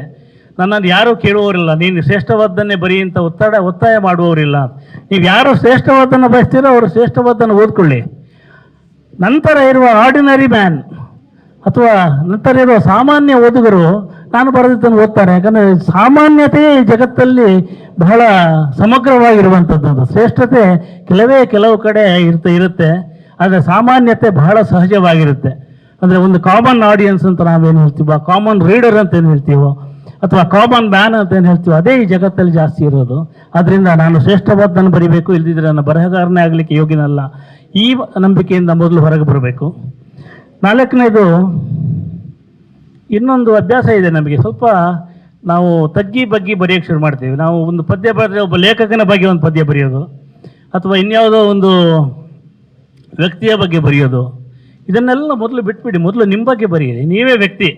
ನನ್ನನ್ನು ಯಾರೂ ಕೇಳುವವರಿಲ್ಲ. ನೀನು ಶ್ರೇಷ್ಠವಾದ್ದನ್ನೇ ಬರೀ ಅಂತ ಒತ್ತಡ, ಒತ್ತಾಯ ಮಾಡುವವರಿಲ್ಲ. ನೀವು ಯಾರು ಶ್ರೇಷ್ಠವಾದ್ದನ್ನು ಬಯಸ್ತೀರೋ ಅವರು ಶ್ರೇಷ್ಠವಾದ್ದನ್ನು ಓದ್ಕೊಳ್ಳಿ. ನಂತರ ಇರುವ ಆರ್ಡಿನರಿ ಮ್ಯಾನ್ ಅಥವಾ ನಂತರ ಇರುವ ಸಾಮಾನ್ಯ ಓದುಗರು, ನಾನು ಬರೆದಿದ್ದನ್ನು ಓದ್ತಾರೆ. ಯಾಕಂದರೆ ಸಾಮಾನ್ಯತೆಯೇ ಈ ಜಗತ್ತಲ್ಲಿ ಬಹಳ ಸಮಗ್ರವಾಗಿರುವಂಥದ್ದು. ಶ್ರೇಷ್ಠತೆ ಕೆಲವೇ ಕೆಲವು ಕಡೆ ಇರ್ತ, ಇರುತ್ತೆ. ಆದರೆ ಸಾಮಾನ್ಯತೆ ಬಹಳ ಸಹಜವಾಗಿರುತ್ತೆ. ಅಂದರೆ ಒಂದು ಕಾಮನ್ ಆಡಿಯನ್ಸ್ ಅಂತ ನಾವೇನು ಹೇಳ್ತೀವೋ ಕಾಮನ್ ರೀಡರ್ ಅಂತ ಏನು ಹೇಳ್ತೀವೋ ಅಥವಾ ಕಾಮನ್ ಮ್ಯಾನ್ ಅಂತ ಏನು ಹೇಳ್ತೀವಿ ಅದೇ ಈ ಜಗತ್ತಲ್ಲಿ ಜಾಸ್ತಿ ಇರೋದು. ಅದರಿಂದ ನಾನು ಶ್ರೇಷ್ಠವಾದ್ದನ್ನು ಬರಿಬೇಕು ಇಲ್ಲದಿದ್ದರೆ ನನ್ನ ಬರಹಗಾರನೇ ಆಗಲಿಕ್ಕೆ ಯೋಗ್ಯನಲ್ಲ. ಈ ನಂಬಿಕೆಯಿಂದ ಮೊದಲು ಹೊರಗೆ ಬರಬೇಕು. ನಾಲ್ಕನೇದು, ಇನ್ನೊಂದು ಅಭ್ಯಾಸ ಇದೆ ನಮಗೆ. ಸ್ವಲ್ಪ ನಾವು ತಗ್ಗಿ ಬಗ್ಗಿ ಬರೆಯೋಕ್ಕೆ ಶುರು ಮಾಡ್ತೀವಿ. ನಾವು ಒಂದು ಪದ್ಯ ಬರೆದ್ರೆ ಒಬ್ಬ ಲೇಖಕನ ಬಗ್ಗೆ ಒಂದು ಪದ್ಯ ಬರೆಯೋದು, ಅಥವಾ ಇನ್ಯಾವುದೋ ಒಂದು ವ್ಯಕ್ತಿಯ ಬಗ್ಗೆ ಬರೆಯೋದು. ಇದನ್ನೆಲ್ಲ ಮೊದಲು ಬಿಟ್ಬಿಡಿ. ಮೊದಲು ನಿಮ್ಮ ಬಗ್ಗೆ ಬರೆಯಿರಿ. ನೀವೇ ವ್ಯಕ್ತಿ.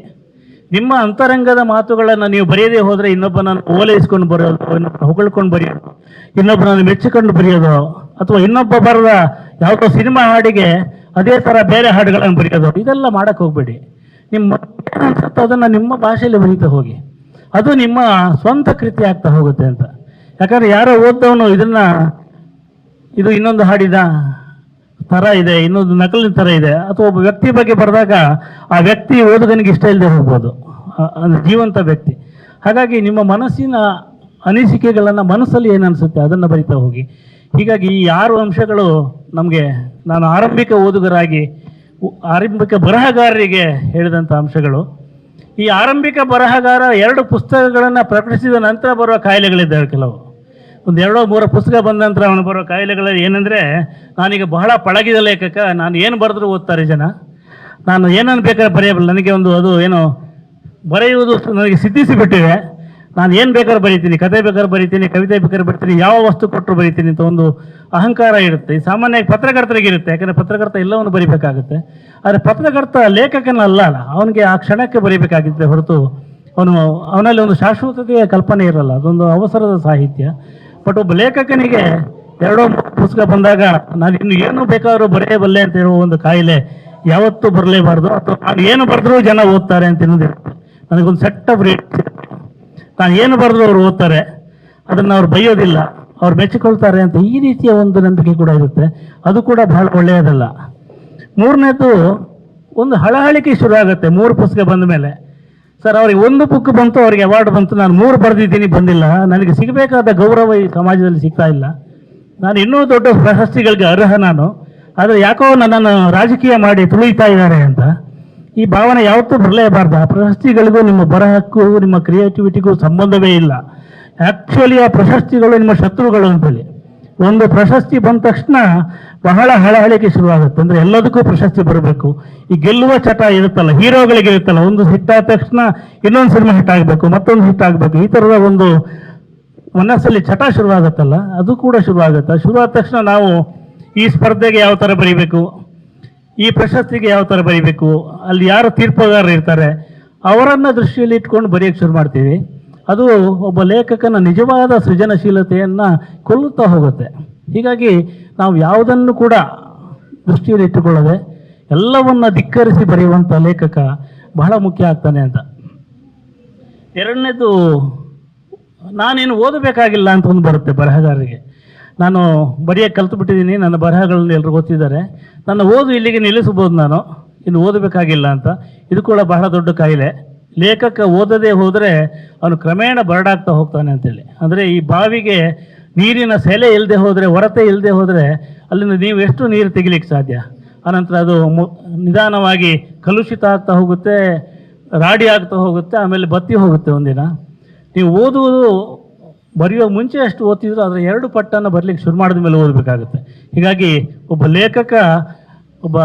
ನಿಮ್ಮ ಅಂತರಂಗದ ಮಾತುಗಳನ್ನು ನೀವು ಬರೆಯದೇ ಹೋದರೆ ಇನ್ನೊಬ್ಬನನ್ನು ಓಲೈಸ್ಕೊಂಡು ಬರೆಯೋದು ಇನ್ನೊಬ್ಬ ಹೊಗಳ್ಕೊಂಡು ಬರೆಯೋದು, ಇನ್ನೊಬ್ಬನನ್ನು ಮೆಚ್ಚಿಕೊಂಡು ಬರೆಯೋದು, ಅಥವಾ ಇನ್ನೊಬ್ಬ ಬರೆದ ಯಾವುದೋ ಸಿನಿಮಾ ಹಾಡಿಗೆ ಅದೇ ಥರ ಬೇರೆ ಹಾಡುಗಳನ್ನು ಬರೆಯೋದು, ಇದೆಲ್ಲ ಮಾಡೋಕ್ಕೆ ಹೋಗಬೇಡಿ. ನಿಮ್ಮ ಅದನ್ನು ನಿಮ್ಮ ಭಾಷೆಯಲ್ಲಿ ಬರೀತಾ ಹೋಗಿ. ಅದು ನಿಮ್ಮ ಸ್ವಂತ ಕೃತಿ ಆಗ್ತಾ ಹೋಗುತ್ತೆ ಅಂತ. ಯಾಕಂದ್ರೆ ಯಾರೋ ಓದ್ದವನು ಇದನ್ನ, ಇದು ಇನ್ನೊಂದು ಹಾಡಿದ ಥರ ಇದೆ, ಇನ್ನೊಂದು ನಕಲಿನ ತರ ಇದೆ. ಅಥವಾ ಒಬ್ಬ ವ್ಯಕ್ತಿ ಬಗ್ಗೆ ಬರೆದಾಗ ಆ ವ್ಯಕ್ತಿ ಓದುಗನಿಗೆ ಇಷ್ಟ ಇಲ್ಲದೆ ಹೋಗ್ಬೋದು. ಅಂದ್ರೆ ಜೀವಂತ ವ್ಯಕ್ತಿ. ಹಾಗಾಗಿ ನಿಮ್ಮ ಮನಸ್ಸಿನ ಅನಿಸಿಕೆಗಳನ್ನು ಮನಸ್ಸಲ್ಲಿ ಏನು ಅನಿಸುತ್ತೆ? ಅದನ್ನು ಬರಿತಾ ಹೋಗಿ. ಹೀಗಾಗಿ ಈ ಆರು ಅಂಶಗಳು ನಮಗೆ ನಾನು ಆರಂಭಿಕ ಓದುಗರಾಗಿ, ಆರಂಭಿಕ ಬರಹಗಾರರಿಗೆ ಹೇಳಿದಂಥ ಅಂಶಗಳು. ಈ ಆರಂಭಿಕ ಬರಹಗಾರ ಎರಡು ಪುಸ್ತಕಗಳನ್ನು ಪ್ರಕಟಿಸಿದ ನಂತರ ಬರುವ ಕಾಯಿಲೆಗಳಿದ್ದಾವೆ ಕೆಲವು. ಒಂದು ಎರಡೋ ಮೂರೋ ಪುಸ್ತಕ ಬಂದ ನಂತರ ಅವನು ಬರೋ ಕಾಯಿಲೆಗಳು ಏನಂದರೆ, ನಾನೀಗ ಬಹಳ ಪಳಗಿದ ಲೇಖಕ, ನಾನು ಏನು ಬರೆದ್ರು ಓದ್ತಾರೆ ಜನ. ನಾನು ಏನನ್ನು ಬೇಕಾದ್ರೆ ಬರೆಯಬಲ್ಲ, ನನಗೆ ಒಂದು ಅದು ಏನು ಬರೆಯುವುದು ನನಗೆ ಸಿದ್ಧಿಸಿಬಿಟ್ಟಿವೆ ನಾನು ಏನು ಬೇಕಾದ್ರೂ ಬರೀತೀನಿ, ಕತೆ ಬೇಕಾದ್ರೆ ಬರೀತೀನಿ, ಕವಿತೆ ಬೇಕಾದ್ರೆ ಬರೀತೀನಿ, ಯಾವ ವಸ್ತು ಕೊಟ್ಟರು ಬರೀತೀನಿ ಅಂತ ಒಂದು ಅಹಂಕಾರ ಇರುತ್ತೆ. ಸಾಮಾನ್ಯವಾಗಿ ಪತ್ರಕರ್ತರಿಗೆ ಇರುತ್ತೆ, ಯಾಕಂದರೆ ಪತ್ರಕರ್ತ ಎಲ್ಲವನ್ನು ಬರಿಬೇಕಾಗುತ್ತೆ. ಆದರೆ ಪತ್ರಕರ್ತ ಲೇಖಕನಲ್ಲ ಅಲ್ಲ ಅವನಿಗೆ ಆ ಕ್ಷಣಕ್ಕೆ ಬರೀಬೇಕಾಗಿದ್ದೆ ಹೊರತು ಅವನು, ಅವನಲ್ಲಿ ಒಂದು ಶಾಶ್ವತತೆಯ ಕಲ್ಪನೆ ಇರಲ್ಲ, ಅದೊಂದು ಅವಸರದ ಸಾಹಿತ್ಯ. ಬಟ್ ಒಬ್ಬ ಲೇಖಕನಿಗೆ ಎರಡೋ ಪುಸ್ತಕ ಬಂದಾಗ ನಾನು ಇನ್ನು ಏನು ಬೇಕಾದ್ರೂ ಬರೆಯಬಲ್ಲೆ ಅಂತ ಹೇಳುವ ಒಂದು ಕಾಯಿಲೆ ಯಾವತ್ತೂ ಬರಲೇಬಾರ್ದು, ಅಥವಾ ನಾನು ಏನು ಬರೆದ್ರೂ ಜನ ಓದ್ತಾರೆ ಅಂತ ಅನ್ನೋದಿರುತ್ತೆ ನನಗೊಂದು ಸೆಟ್ ಆಫ್ ರೇಟ್ ನಾನು ಏನು ಬರೆದ್ರು ಅವ್ರು ಓದ್ತಾರೆ, ಅದನ್ನು ಅವ್ರು ಬೈಯೋದಿಲ್ಲ, ಅವ್ರು ಮೆಚ್ಚಿಕೊಳ್ತಾರೆ ಅಂತ ಈ ರೀತಿಯ ಒಂದು ನಂಬಿಕೆ ಕೂಡ ಇರುತ್ತೆ. ಅದು ಕೂಡ ಬಹಳ ಒಳ್ಳೆಯದಲ್ಲ. ಮೂರನೇದು, ಒಂದು ಹಳಹಳಿಕೆ ಶುರು ಆಗುತ್ತೆ, ಮೂರು ಪುಸ್ತಕ ಬಂದ ಮೇಲೆ. ಸರ್, ಅವ್ರಿಗೆ ಒಂದು ಬುಕ್ ಬಂತು, ಅವ್ರಿಗೆ ಅವಾರ್ಡ್ ಬಂತು, ನಾನು ಮೂರು ಬರೆದಿದ್ದೀನಿ, ಬಂದಿಲ್ಲ. ನನಗೆ ಸಿಗಬೇಕಾದ ಗೌರವ ಈ ಸಮಾಜದಲ್ಲಿ ಸಿಗ್ತಾ ಇಲ್ಲ. ನಾನು ಇನ್ನೂ ದೊಡ್ಡ ಪ್ರಶಸ್ತಿಗಳಿಗೆ ಅರ್ಹ ನಾನು. ಆದರೆ ಯಾಕೋ ನನ್ನನ್ನು ರಾಜಕೀಯ ಮಾಡಿ ತುಳಿತಾ ಇದ್ದಾರೆ ಅಂತ. ಈ ಭಾವನೆ ಯಾವತ್ತೂ ಬರಲೇಬಾರ್ದು. ಆ ಪ್ರಶಸ್ತಿಗಳಿಗೂ ನಿಮ್ಮ ಬರಹಕ್ಕೂ, ನಿಮ್ಮ ಕ್ರಿಯೇಟಿವಿಟಿಗೂ ಸಂಬಂಧವೇ ಇಲ್ಲ. ಆ್ಯಕ್ಚುಲಿ ಆ ಪ್ರಶಸ್ತಿಗಳು ನಿಮ್ಮ ಶತ್ರುಗಳು ಅಂತೇಳಿ ಒಂದು ಪ್ರಶಸ್ತಿ ಬಂದ ತಕ್ಷಣ ಬಹಳ ಹಳಹಳಿಕೆ ಶುರುವಾಗುತ್ತೆ. ಅಂದರೆ ಎಲ್ಲದಕ್ಕೂ ಪ್ರಶಸ್ತಿ ಬರಬೇಕು. ಈ ಗೆಲ್ಲುವ ಚಟ ಇರುತ್ತಲ್ಲ, ಹೀರೋಗಳಿಗೆ ಇರುತ್ತಲ್ಲ, ಒಂದು ಹಿಟ್ ಆದ ತಕ್ಷಣ ಇನ್ನೊಂದು ಸಿನಿಮಾ ಹಿಟ್ ಆಗಬೇಕು, ಮತ್ತೊಂದು ಹಿಟ್ ಆಗಬೇಕು, ಈ ಥರದ ಒಂದು ಮನಸ್ಸಲ್ಲಿ ಚಟ ಶುರುವಾಗುತ್ತಲ್ಲ, ಅದು ಕೂಡ ಶುರುವಾಗುತ್ತೆ. ಶುರುವಾದ ತಕ್ಷಣ ನಾವು ಈ ಸ್ಪರ್ಧೆಗೆ ಯಾವ ಥರ ಬರೀಬೇಕು? ಈ ಪ್ರಶಸ್ತಿಗೆ ಯಾವ ಥರ ಬರೀಬೇಕು? ಅಲ್ಲಿ ಯಾರು ತೀರ್ಪುಗಾರರು ಇರ್ತಾರೆ? ಅವರನ್ನು ದೃಷ್ಟಿಯಲ್ಲಿ ಇಟ್ಕೊಂಡು ಬರೆಯೋಕೆ ಶುರು ಮಾಡ್ತೀವಿ. ಅದು ಒಬ್ಬ ಲೇಖಕನ ನಿಜವಾದ ಸೃಜನಶೀಲತೆಯನ್ನು ಕೊಲ್ಲುತ್ತಾ ಹೋಗುತ್ತೆ. ಹೀಗಾಗಿ ನಾವು ಯಾವುದನ್ನು ಕೂಡ ದೃಷ್ಟಿಯಲ್ಲಿ ಇಟ್ಟುಕೊಳ್ಳದೆ ಎಲ್ಲವನ್ನ ಧಿಕ್ಕರಿಸಿ ಬರೆಯುವಂಥ ಲೇಖಕ ಬಹಳ ಮುಖ್ಯ ಆಗ್ತಾನೆ ಅಂತ. ಎರಡನೇದು, ನಾನೇನು ಓದಬೇಕಾಗಿಲ್ಲ ಅಂತ ಒಂದು ಬರುತ್ತೆ ಬರಹಗಾರರಿಗೆ. ನಾನು ಬರೆಯೋಕ್ಕೆ ಕಲ್ತು ಬಿಟ್ಟಿದ್ದೀನಿ, ನನ್ನ ಬರಹಗಳನ್ನು ಎಲ್ಲರೂ ಗೊತ್ತಿದ್ದಾರೆ ನನ್ನ ಓದು ಇಲ್ಲಿಗೆ ನಿಲ್ಲಿಸಬಹುದು ನಾನು, ಇನ್ನು ಓದಬೇಕಾಗಿಲ್ಲ ಅಂತ. ಇದು ಕೂಡ ಬಹಳ ದೊಡ್ಡ ಕಾಯಿಲೆ. ಲೇಖಕ ಓದದೇ ಹೋದರೆ ಅವನು ಕ್ರಮೇಣ ಬರಡಾಗ್ತಾ ಹೋಗ್ತಾನೆ ಅಂತೇಳಿ. ಅಂದರೆ ಈ ಬಾವಿಗೆ ನೀರಿನ ಸೆಲೆ ಇಲ್ಲದೆ ಹೋದರೆ ಹೊರತೆ ಇಲ್ಲದೆ ಹೋದರೆ ಅಲ್ಲಿಂದ ನೀವು ಎಷ್ಟು ನೀರು ತೆಗಿಲಿಕ್ಕೆ ಸಾಧ್ಯ? ಆನಂತರ ಅದು ಮು- ನಿಧಾನವಾಗಿ ಕಲುಷಿತ ಆಗ್ತಾ ಹೋಗುತ್ತೆ, ರಾಡಿ ಆಗ್ತಾ ಹೋಗುತ್ತೆ, ಆಮೇಲೆ ಬತ್ತಿ ಹೋಗುತ್ತೆ ಒಂದಿನ. ನೀವು ಓದುವುದು ಬರೆಯೋ ಮುಂಚೆ ಅಷ್ಟು ಓದ್ತಿದ್ರು ಅದರ ಎರಡು ಪಟ್ಟನ್ನು ಬರಲಿಕ್ಕೆ ಶುರು ಮಾಡಿದ ಮೇಲೆ ಓದಬೇಕಾಗುತ್ತೆ. ಹೀಗಾಗಿ ಒಬ್ಬ ಲೇಖಕ, ಒಬ್ಬ,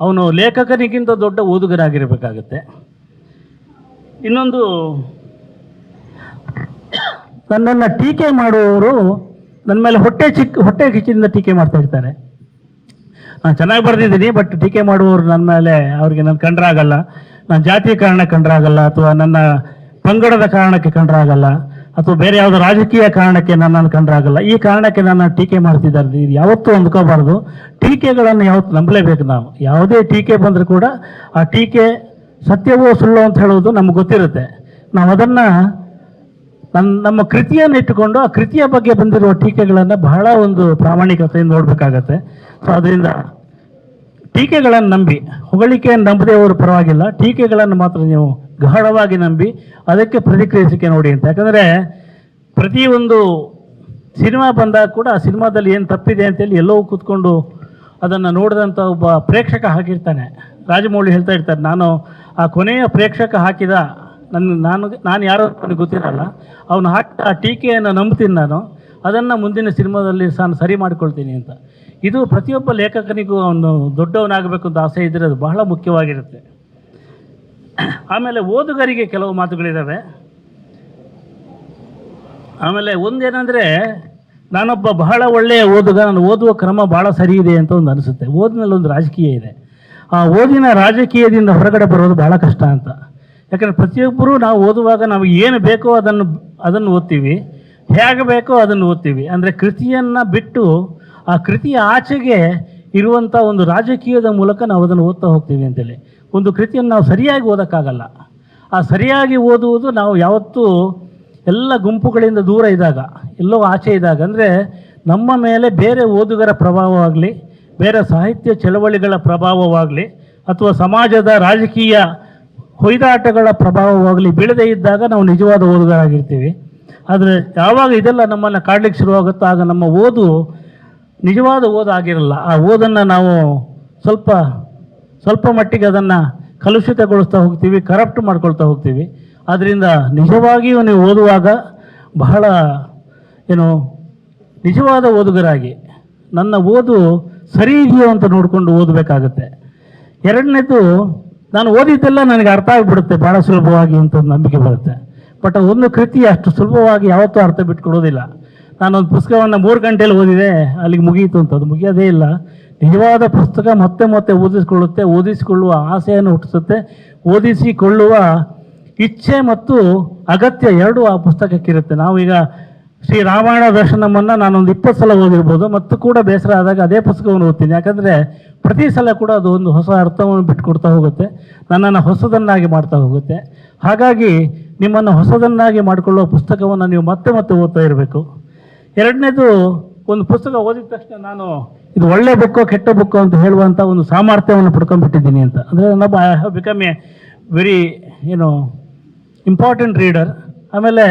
ಅವನು ಲೇಖಕನಿಗಿಂತ ದೊಡ್ಡ ಓದುಗರಾಗಿರಬೇಕಾಗತ್ತೆ ಇನ್ನೊಂದು ನನ್ನನ್ನು ಟೀಕೆ ಮಾಡುವವರು ನನ್ನ ಮೇಲೆ ಹೊಟ್ಟೆ ಚಿಕ್ಕ ಹೊಟ್ಟೆ ಕಿಚ್ಚಿನಿಂದ ಟೀಕೆ ಮಾಡ್ತಾ ಇರ್ತಾರೆ. ನಾನು ಚೆನ್ನಾಗಿ ಬರೆದಿದ್ದೀನಿ ಬಟ್ ಟೀಕೆ ಮಾಡುವವರು ನನ್ನ ಮೇಲೆ ಅವ್ರಿಗೆ ನನ್ನ ಕಂಡ್ರಾಗಲ್ಲ. ನನ್ನ ಜಾತಿಯ ಕಾರಣ ಕಂಡ್ರಾಗಲ್ಲ, ಅಥವಾ ನನ್ನ ಪಂಗಡದ ಕಾರಣಕ್ಕೆ ಕಂಡ್ರಾಗಲ್ಲ, ಅಥವಾ ಬೇರೆ ಯಾವುದೋ ರಾಜಕೀಯ ಕಾರಣಕ್ಕೆ ನನ್ನನ್ನು ಕಂಡ್ರಾಗಲ್ಲ. ಈ ಕಾರಣಕ್ಕೆ ನನ್ನ ಟೀಕೆ ಮಾಡ್ತಿದ್ದಾರೆ. ಇದು ಯಾವತ್ತೂ ಅಂದ್ಕೋಬಾರ್ದು. ಟೀಕೆಗಳನ್ನು ಯಾವತ್ತು ನಂಬಲೇಬೇಕು ನಾವು. ಯಾವುದೇ ಟೀಕೆ ಬಂದರೂ ಕೂಡ ಆ ಟೀಕೆ ಸತ್ಯವೋ ಸುಳ್ಳು ಅಂತ ಹೇಳೋದು ನಮ್ಗೆ ಗೊತ್ತಿರುತ್ತೆ. ನಾವು ಅದನ್ನು ನನ್ನ ನಮ್ಮ ಕೃತಿಯನ್ನು ಇಟ್ಟುಕೊಂಡು ಆ ಕೃತಿಯ ಬಗ್ಗೆ ಬಂದಿರುವ ಟೀಕೆಗಳನ್ನು ಬಹಳ ಒಂದು ಪ್ರಾಮಾಣಿಕತೆಯಿಂದ ನೋಡಬೇಕಾಗತ್ತೆ. ಸೊ ಅದರಿಂದ ಟೀಕೆಗಳನ್ನು ನಂಬಿ, ಹೊಗಳಿಕೆಯನ್ನು ನಂಬದೇ ಅವರು ಪರವಾಗಿಲ್ಲ. ಟೀಕೆಗಳನ್ನು ಮಾತ್ರ ನೀವು ಗಾಢವಾಗಿ ನಂಬಿ, ಅದಕ್ಕೆ ಪ್ರತಿಕ್ರಿಯಿಸಿಕೆ ನೋಡಿ ಅಂತ. ಯಾಕಂದರೆ ಪ್ರತಿಯೊಂದು ಸಿನಿಮಾ ಬಂದಾಗ ಕೂಡ ಆ ಸಿನಿಮಾದಲ್ಲಿ ಏನು ತಪ್ಪಿದೆ ಅಂತೇಳಿ ಎಲ್ಲವೂ ಕೂತ್ಕೊಂಡು ಅದನ್ನು ನೋಡಿದಂಥ ಒಬ್ಬ ಪ್ರೇಕ್ಷಕ ಹಾಕಿರ್ತಾನೆ ರಾಜಮೌಳಿ ಹೇಳ್ತಾ ಇರ್ತಾರೆ, ನಾನು ಆ ಕೊನೆಯ ಪ್ರೇಕ್ಷಕ ಹಾಕಿದ ನನ್ನ ನಾನು ನಾನು ಯಾರೋ ನನಗೆ ಗೊತ್ತಿರಲ್ಲ. ಅವನು ಹಾಕಿದ ಆ ಟೀಕೆಯನ್ನು ನಂಬ್ತೀನಿ ನಾನು. ಅದನ್ನು ಮುಂದಿನ ಸಿನಿಮಾದಲ್ಲಿ ನಾನು ಸರಿ ಮಾಡ್ಕೊಳ್ತೀನಿ ಅಂತ. ಇದು ಪ್ರತಿಯೊಬ್ಬ ಲೇಖಕನಿಗೂ ಅವನು ದೊಡ್ಡವನಾಗಬೇಕು ಅಂತ ಆಸೆ ಇದ್ದರೆ ಅದು ಬಹಳ ಮುಖ್ಯವಾಗಿರುತ್ತೆ. ಆಮೇಲೆ ಓದುಗರಿಗೆ ಕೆಲವು ಮಾತುಗಳಿದ್ದಾವೆ ಆಮೇಲೆ ಒಂದೇನೆಂದರೆ, ನಾನೊಬ್ಬ ಬಹಳ ಒಳ್ಳೆಯ ಓದುಗ, ನಾನು ಓದುವ ಕ್ರಮ ಭಾಳ ಸರಿ ಇದೆ ಅಂತ ಒಂದು ಅನಿಸುತ್ತೆ. ಓದಿನಲ್ಲಿ ಒಂದು ರಾಜಕೀಯ ಇದೆ. ಆ ಓದಿನ ರಾಜಕೀಯದಿಂದ ಹೊರಗಡೆ ಬರೋದು ಬಹಳ ಕಷ್ಟ ಅಂತ. ಯಾಕಂದರೆ ಪ್ರತಿಯೊಬ್ಬರೂ ನಾವು ಓದುವಾಗ ನಾವು ಏನು ಬೇಕೋ ಅದನ್ನು ಅದನ್ನು ಓದ್ತೀವಿ. ಹೇಗೆ ಬೇಕೋ ಅದನ್ನು ಓದ್ತೀವಿ. ಅಂದರೆ ಕೃತಿಯನ್ನು ಬಿಟ್ಟು ಆ ಕೃತಿಯ ಆಚೆಗೆ ಇರುವಂಥ ಒಂದು ರಾಜಕೀಯದ ಮೂಲಕ ನಾವು ಅದನ್ನು ಓದ್ತಾ ಹೋಗ್ತೀವಿ ಅಂತೇಳಿ. ಒಂದು ಕೃತಿಯನ್ನು ನಾವು ಸರಿಯಾಗಿ ಓದೋಕ್ಕಾಗಲ್ಲ. ಆ ಸರಿಯಾಗಿ ಓದುವುದು ನಾವು ಯಾವತ್ತೂ ಎಲ್ಲ ಗುಂಪುಗಳಿಂದ ದೂರ ಇದ್ದಾಗ, ಎಲ್ಲೋ ಆಚೆ ಇದ್ದಾಗ, ಅಂದರೆ ನಮ್ಮ ಮೇಲೆ ಬೇರೆ ಓದುಗರ ಪ್ರಭಾವವಾಗಲಿ, ಬೇರೆ ಸಾಹಿತ್ಯ ಚಳವಳಿಗಳ ಪ್ರಭಾವವಾಗಲಿ, ಅಥವಾ ಸಮಾಜದ ರಾಜಕೀಯ ಹೊಯ್ದಾಟಗಳ ಪ್ರಭಾವವಾಗಲಿ ಬೀಳದೇ ಇದ್ದಾಗ ನಾವು ನಿಜವಾದ ಓದುಗರಾಗಿರ್ತೀವಿ. ಆದರೆ ಯಾವಾಗ ಇದೆಲ್ಲ ನಮ್ಮನ್ನು ಕಾಡ್ಲಿಕ್ಕೆ ಶುರುವಾಗುತ್ತೋ ಆಗ ನಮ್ಮ ಓದು ನಿಜವಾದ ಓದು ಆಗಿರಲ್ಲ. ಆ ಓದನ್ನು ನಾವು ಸ್ವಲ್ಪ ಸ್ವಲ್ಪ ಮಟ್ಟಿಗೆ ಅದನ್ನು ಕಲುಷಿತಗೊಳಿಸ್ತಾ ಹೋಗ್ತೀವಿ, ಕರಪ್ಟ್ ಮಾಡ್ಕೊಳ್ತಾ ಹೋಗ್ತೀವಿ. ಆದ್ದರಿಂದ ನಿಜವಾಗಿಯೂ ನೀವು ಓದುವಾಗ ಬಹಳ, ಏನು, ನಿಜವಾದ ಓದುಗರಾಗಿ. ನನ್ನ ಓದು ಸರಿ ಇದೆಯೋ ಅಂತ ನೋಡಿಕೊಂಡು ಓದಬೇಕಾಗತ್ತೆ. ಎರಡನೇದು ನಾನು ಓದಿದ್ದೆಲ್ಲ ನನಗೆ ಅರ್ಥ ಆಗಿಬಿಡುತ್ತೆ ಭಾಳ ಸುಲಭವಾಗಿ ಅಂತ ಒಂದು ನಂಬಿಕೆ ಬರುತ್ತೆ. ಬಟ್ ಒಂದು ಕೃತಿ ಅಷ್ಟು ಸುಲಭವಾಗಿ ಯಾವತ್ತೂ ಅರ್ಥ ಬಿಟ್ಕೊಡೋದಿಲ್ಲ. ನಾನೊಂದು ಪುಸ್ತಕವನ್ನು ಮೂರು ಗಂಟೆಯಲ್ಲಿ ಓದಿದೆ, ಅಲ್ಲಿಗೆ ಮುಗಿಯಿತು ಅಂತ. ಅದು ಮುಗಿಯೋದೇ ಇಲ್ಲ. ನಿಜವಾದ ಪುಸ್ತಕ ಮತ್ತೆ ಮತ್ತೆ ಓದಿಸಿಕೊಳ್ಳುತ್ತೆ, ಓದಿಸಿಕೊಳ್ಳುವ ಆಸೆಯನ್ನು ಹುಟ್ಟಿಸುತ್ತೆ, ಓದಿಸಿಕೊಳ್ಳುವ ಇಚ್ಛೆ ಮತ್ತು ಅಗತ್ಯ ಎರಡೂ ಆ ಪುಸ್ತಕಕ್ಕಿರುತ್ತೆ ನಾವೀಗ ಶ್ರೀ ರಾಮಾಯಣ ದರ್ಶನವನ್ನು ನಾನೊಂದು ಇಪ್ಪತ್ತು ಸಲ ಓದಿರ್ಬೋದು, ಮತ್ತು ಕೂಡ ಬೇಸರ ಆದಾಗ ಅದೇ ಪುಸ್ತಕವನ್ನು ಓದ್ತೀನಿ. ಯಾಕಂದರೆ ಪ್ರತಿ ಸಲ ಕೂಡ ಅದು ಒಂದು ಹೊಸ ಅರ್ಥವನ್ನು ಬಿಟ್ಕೊಡ್ತಾ ಹೋಗುತ್ತೆ, ನನ್ನನ್ನು ಹೊಸದನ್ನಾಗಿ ಮಾಡ್ತಾ ಹೋಗುತ್ತೆ. ಹಾಗಾಗಿ ನಿಮ್ಮನ್ನು ಹೊಸದನ್ನಾಗಿ ಮಾಡಿಕೊಳ್ಳುವ ಪುಸ್ತಕವನ್ನು ನೀವು ಮತ್ತೆ ಮತ್ತೆ ಓದ್ತಾ ಇರಬೇಕು. ಎರಡನೇದು, ಒಂದು ಪುಸ್ತಕ ಓದಿದ ತಕ್ಷಣ ನಾನು ಇದು ಒಳ್ಳೆ ಬುಕ್ಕೋ ಕೆಟ್ಟ ಬುಕ್ಕು ಅಂತ ಹೇಳುವಂಥ ಒಂದು ಸಾಮರ್ಥ್ಯವನ್ನು ಪಡ್ಕೊಂಡ್ಬಿಟ್ಟಿದ್ದೀನಿ ಅಂತ. ಅಂದರೆ ನಮ್ಮ I have become a very ಏನು ಇಂಪಾರ್ಟೆಂಟ್ ರೀಡರ್ ಆಮೇಲೆ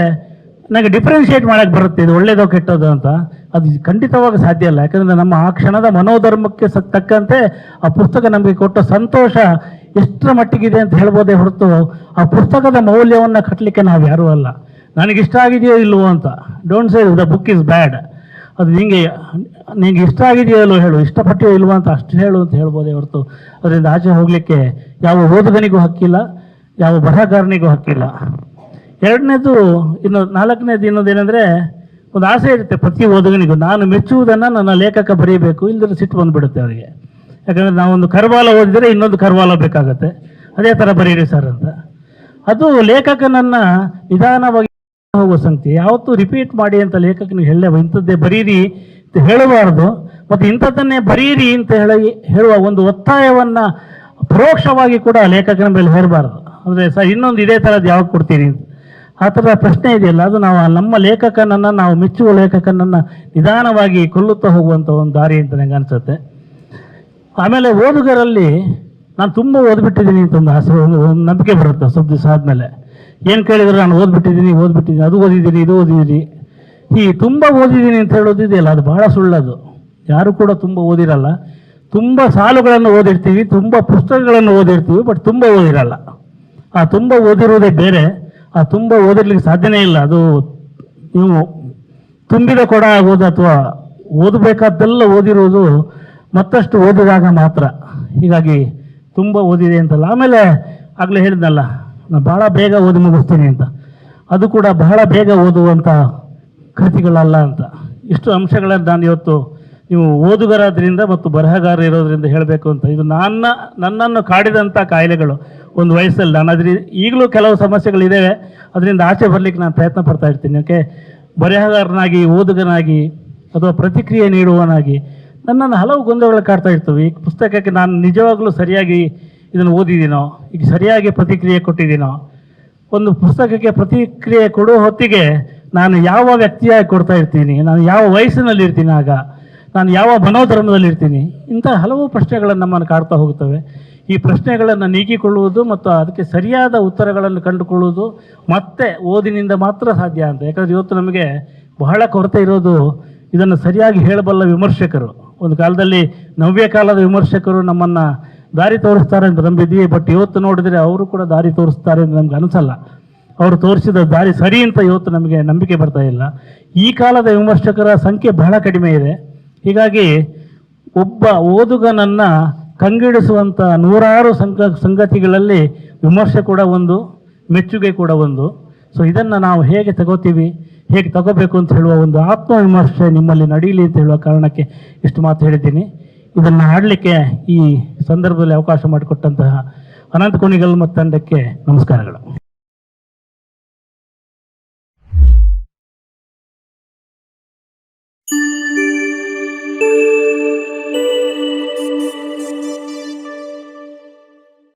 ನನಗೆ ಡಿಫ್ರೆನ್ಷಿಯೇಟ್ ಮಾಡೋಕ್ಕೆ ಬರುತ್ತೆ, ಇದು ಒಳ್ಳೇದೋ ಕೆಟ್ಟದೋ ಅಂತ. ಅದು ಖಂಡಿತವಾಗ ಸಾಧ್ಯ ಇಲ್ಲ ಯಾಕಂದರೆ ನಮ್ಮ ಆ ಕ್ಷಣದ ಮನೋಧರ್ಮಕ್ಕೆ ತಕ್ಕಂತೆ ಆ ಪುಸ್ತಕ ನಮಗೆ ಕೊಟ್ಟ ಸಂತೋಷ ಎಷ್ಟರ ಮಟ್ಟಿಗಿದೆ ಅಂತ ಹೇಳ್ಬೋದೇ ಹೊರತು ಆ ಪುಸ್ತಕದ ಮೌಲ್ಯವನ್ನು ಕಟ್ಟಲಿಕ್ಕೆ ನಾವು ಯಾರೂ ಅಲ್ಲ. ನನಗೆ ಇಷ್ಟ ಆಗಿದೆಯೋ ಇಲ್ವೋ ಅಂತ. Don't say the book is bad ಅದು ನಿಮಗೆ ನಿಮಗೆ ಇಷ್ಟ ಆಗಿದೆಯೋ ಇಲ್ಲೋ ಹೇಳು. ಇಷ್ಟಪಟ್ಟಿಯೋ ಇಲ್ವೋ ಅಂತ ಅಷ್ಟು ಹೇಳು ಅಂತ ಹೇಳ್ಬೋದೇ ಹೊರತು. ಅದರಿಂದ ಆಚೆ ಹೋಗಲಿಕ್ಕೆ ಯಾವ ಓದುಗನಿಗೂ ಹಕ್ಕಿಲ್ಲ, ಯಾವ ಬರಹಗಾರನಿಗೂ ಹಕ್ಕಿಲ್ಲ. ಎರಡನೇದು, ಇನ್ನು ನಾಲ್ಕನೇದು ಇನ್ನೊಂದೇನೆಂದರೆ ಒಂದು ಆಸೆ ಇರುತ್ತೆ ಪ್ರತಿ ಓದುಗನಿಗೂ, ನಾನು ಮೆಚ್ಚುವುದನ್ನು ನನ್ನ ಲೇಖಕ ಬರೀಬೇಕು ಇಲ್ಲದ್ರೆ ಸಿಟ್ಟು ಬಂದುಬಿಡುತ್ತೆ ಅವರಿಗೆ. ಯಾಕಂದರೆ ನಾವೊಂದು ಕರ್ವಾಲ ಓದಿದರೆ ಇನ್ನೊಂದು ಕರ್ವಾಲ ಬೇಕಾಗತ್ತೆ. ಅದೇ ಥರ ಬರೀರಿ ಸರ್ ಅಂತ. ಅದು ಲೇಖಕನನ್ನು ನಿಧಾನವಾಗಿ ಹೋಗುವ ಸಂಗತಿ. ಯಾವತ್ತೂ ರಿಪೀಟ್ ಮಾಡಿ ಅಂತ ಲೇಖಕನಿಗೆ ಹೇಳಲೇ ಇಂಥದ್ದೇ ಬರೀರಿ ಅಂತ ಹೇಳಬಾರ್ದು. ಮತ್ತು ಇಂಥದ್ದನ್ನೇ ಬರೀರಿ ಅಂತ ಹೇಳಿ, ಹೇಳುವ ಒಂದು ಒತ್ತಾಯವನ್ನು ಪರೋಕ್ಷವಾಗಿ ಕೂಡ ಲೇಖಕನ ಮೇಲೆ ಹೇರಬಾರ್ದು. ಅಂದರೆ ಸರ್, ಇನ್ನೊಂದು ಇದೇ ಥರದ್ದು ಯಾವಾಗ ಕೊಡ್ತೀರಿ ಅಂತ. ಆ ಥರ ಪ್ರಶ್ನೆ ಇದೆಯಲ್ಲ, ಅದು ನಾವು ನಮ್ಮ ಲೇಖಕನನ್ನು, ನಾವು ಮೆಚ್ಚುವ ಲೇಖಕನನ್ನು ನಿಧಾನವಾಗಿ ಕೊಲ್ಲುತ್ತಾ ಹೋಗುವಂಥ ಒಂದು ದಾರಿ ಅಂತ ನನಗೆ ಅನಿಸುತ್ತೆ. ಆಮೇಲೆ ಓದುಗರಲ್ಲಿ ನಾನು ತುಂಬ ಓದ್ಬಿಟ್ಟಿದ್ದೀನಿ ಅಂತ ಒಂದು ಆಸೆ, ಒಂದು ನಂಬಿಕೆ ಬರುತ್ತೆ ಸ್ವಲ್ಪ ದಿವಸ ಆದಮೇಲೆ. ಏನು ಕೇಳಿದ್ರು ನಾನು ಓದ್ಬಿಟ್ಟಿದ್ದೀನಿ ಓದ್ಬಿಟ್ಟಿದ್ದೀನಿ, ಅದು ಓದಿದ್ದೀನಿ, ಇದು ಓದಿದ್ದೀನಿ. ಈ ತುಂಬ ಓದಿದ್ದೀನಿ ಅಂತ ಹೇಳೋದಿದೆಯಲ್ಲ ಅದು ಭಾಳ ಸುಳ್ಳದು. ಯಾರು ಕೂಡ ತುಂಬ ಓದಿರಲ್ಲ. ತುಂಬ ಸಾಲುಗಳನ್ನು ಓದಿರ್ತೀವಿ, ತುಂಬ ಪುಸ್ತಕಗಳನ್ನು ಓದಿರ್ತೀವಿ, ಬಟ್ ತುಂಬ ಓದಿರಲ್ಲ. ಆ ತುಂಬ ಓದಿರೋದೇ ಬೇರೆ. ಆ ತುಂಬ ಓದಿರ್ಲಿಕ್ಕೆ ಸಾಧ್ಯನೇ ಇಲ್ಲ. ಅದು ನೀವು ತುಂಬಿದ ಕೊಡ ಆಗೋದು ಅಥವಾ ಓದಬೇಕಾದ್ದೆಲ್ಲ ಓದಿರೋದು ಮತ್ತಷ್ಟು ಓದಿದಾಗ ಮಾತ್ರ. ಹೀಗಾಗಿ ತುಂಬ ಓದಿದೆ ಅಂತಲ್ಲ. ಆಮೇಲೆ ಆಗಲೇ ಹೇಳಿದ್ನಲ್ಲ ನಾನು ಭಾಳ ಬೇಗ ಓದಿ ಮುಗಿಸ್ತೀನಿ ಅಂತ. ಅದು ಕೂಡ ಬಹಳ ಬೇಗ ಓದುವಂಥ ಕೃತಿಗಳಲ್ಲ ಅಂತ. ಇಷ್ಟು ಅಂಶಗಳನ್ನು ನಾನು ಇವತ್ತು ನೀವು ಓದುಗರಾದ್ರಿಂದ ಮತ್ತು ಬರಹಗಾರ ಇರೋದ್ರಿಂದ ಹೇಳಬೇಕು ಅಂತ. ಇದು ನನ್ನ, ನನ್ನನ್ನು ಕಾಡಿದಂಥ ಕಾಯಿಲೆಗಳು ಒಂದು ವಯಸ್ಸಲ್ಲಿ. ನಾನು ಅದ್ರ, ಈಗಲೂ ಕೆಲವು ಸಮಸ್ಯೆಗಳಿದ್ದಾವೆ ಅದರಿಂದ ಆಚೆ ಬರಲಿಕ್ಕೆ ನಾನು ಪ್ರಯತ್ನ ಪಡ್ತಾ ಇರ್ತೀನಿ. ಓಕೆ? ಬರಹಗಾರನಾಗಿ, ಓದುಗನಾಗಿ ಅಥವಾ ಪ್ರತಿಕ್ರಿಯೆ ನೀಡುವನಾಗಿ ನನ್ನನ್ನು ಹಲವು ಗೊಂದಲಗಳು ಕಾಡ್ತಾ ಇರ್ತವೆ. ಈ ಪುಸ್ತಕಕ್ಕೆ ನಾನು ನಿಜವಾಗ್ಲೂ ಸರಿಯಾಗಿ ಇದನ್ನು ಓದಿದ್ದೀನೋ, ಈಗ ಸರಿಯಾಗಿ ಪ್ರತಿಕ್ರಿಯೆ ಕೊಟ್ಟಿದ್ದೀನೋ, ಒಂದು ಪುಸ್ತಕಕ್ಕೆ ಪ್ರತಿಕ್ರಿಯೆ ಕೊಡುವ ಹೊತ್ತಿಗೆ ನಾನು ಯಾವ ವ್ಯಕ್ತಿಯಾಗಿ ಕೊಡ್ತಾ ಇರ್ತೀನಿ? ನಾನು ಯಾವ ವಯಸ್ಸಿನಲ್ಲಿ ಇರ್ತೀನಿ ಆಗ? ನಾನು ಯಾವ ಮನೋಧರ್ಮದಲ್ಲಿ ಇರ್ತೀನಿ? ಇಂಥ ಹಲವು ಪ್ರಶ್ನೆಗಳನ್ನು ನಮ್ಮನ್ನು ಕಾಡ್ತಾ ಹೋಗುತ್ತವೆ. ಈ ಪ್ರಶ್ನೆಗಳನ್ನು ನೀಗಿಕೊಳ್ಳುವುದು ಮತ್ತು ಅದಕ್ಕೆ ಸರಿಯಾದ ಉತ್ತರಗಳನ್ನು ಕಂಡುಕೊಳ್ಳುವುದು ಮತ್ತೆ ಓದಿನಿಂದ ಮಾತ್ರ ಸಾಧ್ಯ ಅಂತ. ಯಾಕಂದರೆ ಇವತ್ತು ನಮಗೆ ಬಹಳ ಕೊರತೆ ಇರೋದು ಇದನ್ನು ಸರಿಯಾಗಿ ಹೇಳಬಲ್ಲ ವಿಮರ್ಶಕರು. ಒಂದು ಕಾಲದಲ್ಲಿ ನವ್ಯ ಕಾಲದ ವಿಮರ್ಶಕರು ನಮ್ಮನ್ನು ದಾರಿ ತೋರಿಸ್ತಾರೆ ಅಂತ ನಂಬಿದ್ವಿ ಬಟ್ ಇವತ್ತು ನೋಡಿದರೆ ಅವರು ಕೂಡ ದಾರಿ ತೋರಿಸ್ತಾರೆ ಅಂತ ನಮ್ಗೆ ಅನಿಸಲ್ಲ. ಅವರು ತೋರಿಸಿದ ದಾರಿ ಸರಿ ಅಂತ ಇವತ್ತು ನಮಗೆ ನಂಬಿಕೆ ಬರ್ತಾ ಇಲ್ಲ. ಈ ಕಾಲದ ವಿಮರ್ಶಕರ ಸಂಖ್ಯೆ ಬಹಳ ಕಡಿಮೆ ಇದೆ. ಹೀಗಾಗಿ ಒಬ್ಬ ಓದುಗನನ್ನು ಕಂಗಿಡಿಸುವಂಥ ನೂರಾರು ಸಂಗ ಸಂಗತಿಗಳಲ್ಲಿ ವಿಮರ್ಶೆ ಕೂಡ ಒಂದು, ಮೆಚ್ಚುಗೆ ಕೂಡ ಒಂದು. ಸೊ ಇದನ್ನು ನಾವು ಹೇಗೆ ತಗೋತೀವಿ, ಹೇಗೆ ತಗೋಬೇಕು ಅಂತ ಹೇಳುವ ಒಂದು ಆತ್ಮವಿಮರ್ಶೆ ನಿಮ್ಮಲ್ಲಿ ನಡೀಲಿ ಅಂತ ಹೇಳುವ ಕಾರಣಕ್ಕೆ ಇಷ್ಟು ಮಾತು ಹೇಳಿದ್ದೀನಿ. ಇದನ್ನು ಆಡಲಿಕ್ಕೆ ಈ ಸಂದರ್ಭದಲ್ಲಿ ಅವಕಾಶ ಮಾಡಿಕೊಟ್ಟಂತಹ ಅನಂತ ಕುಣಿಗಲ್ ಮತ್ತು ತಂಡಕ್ಕೆ ನಮಸ್ಕಾರಗಳು.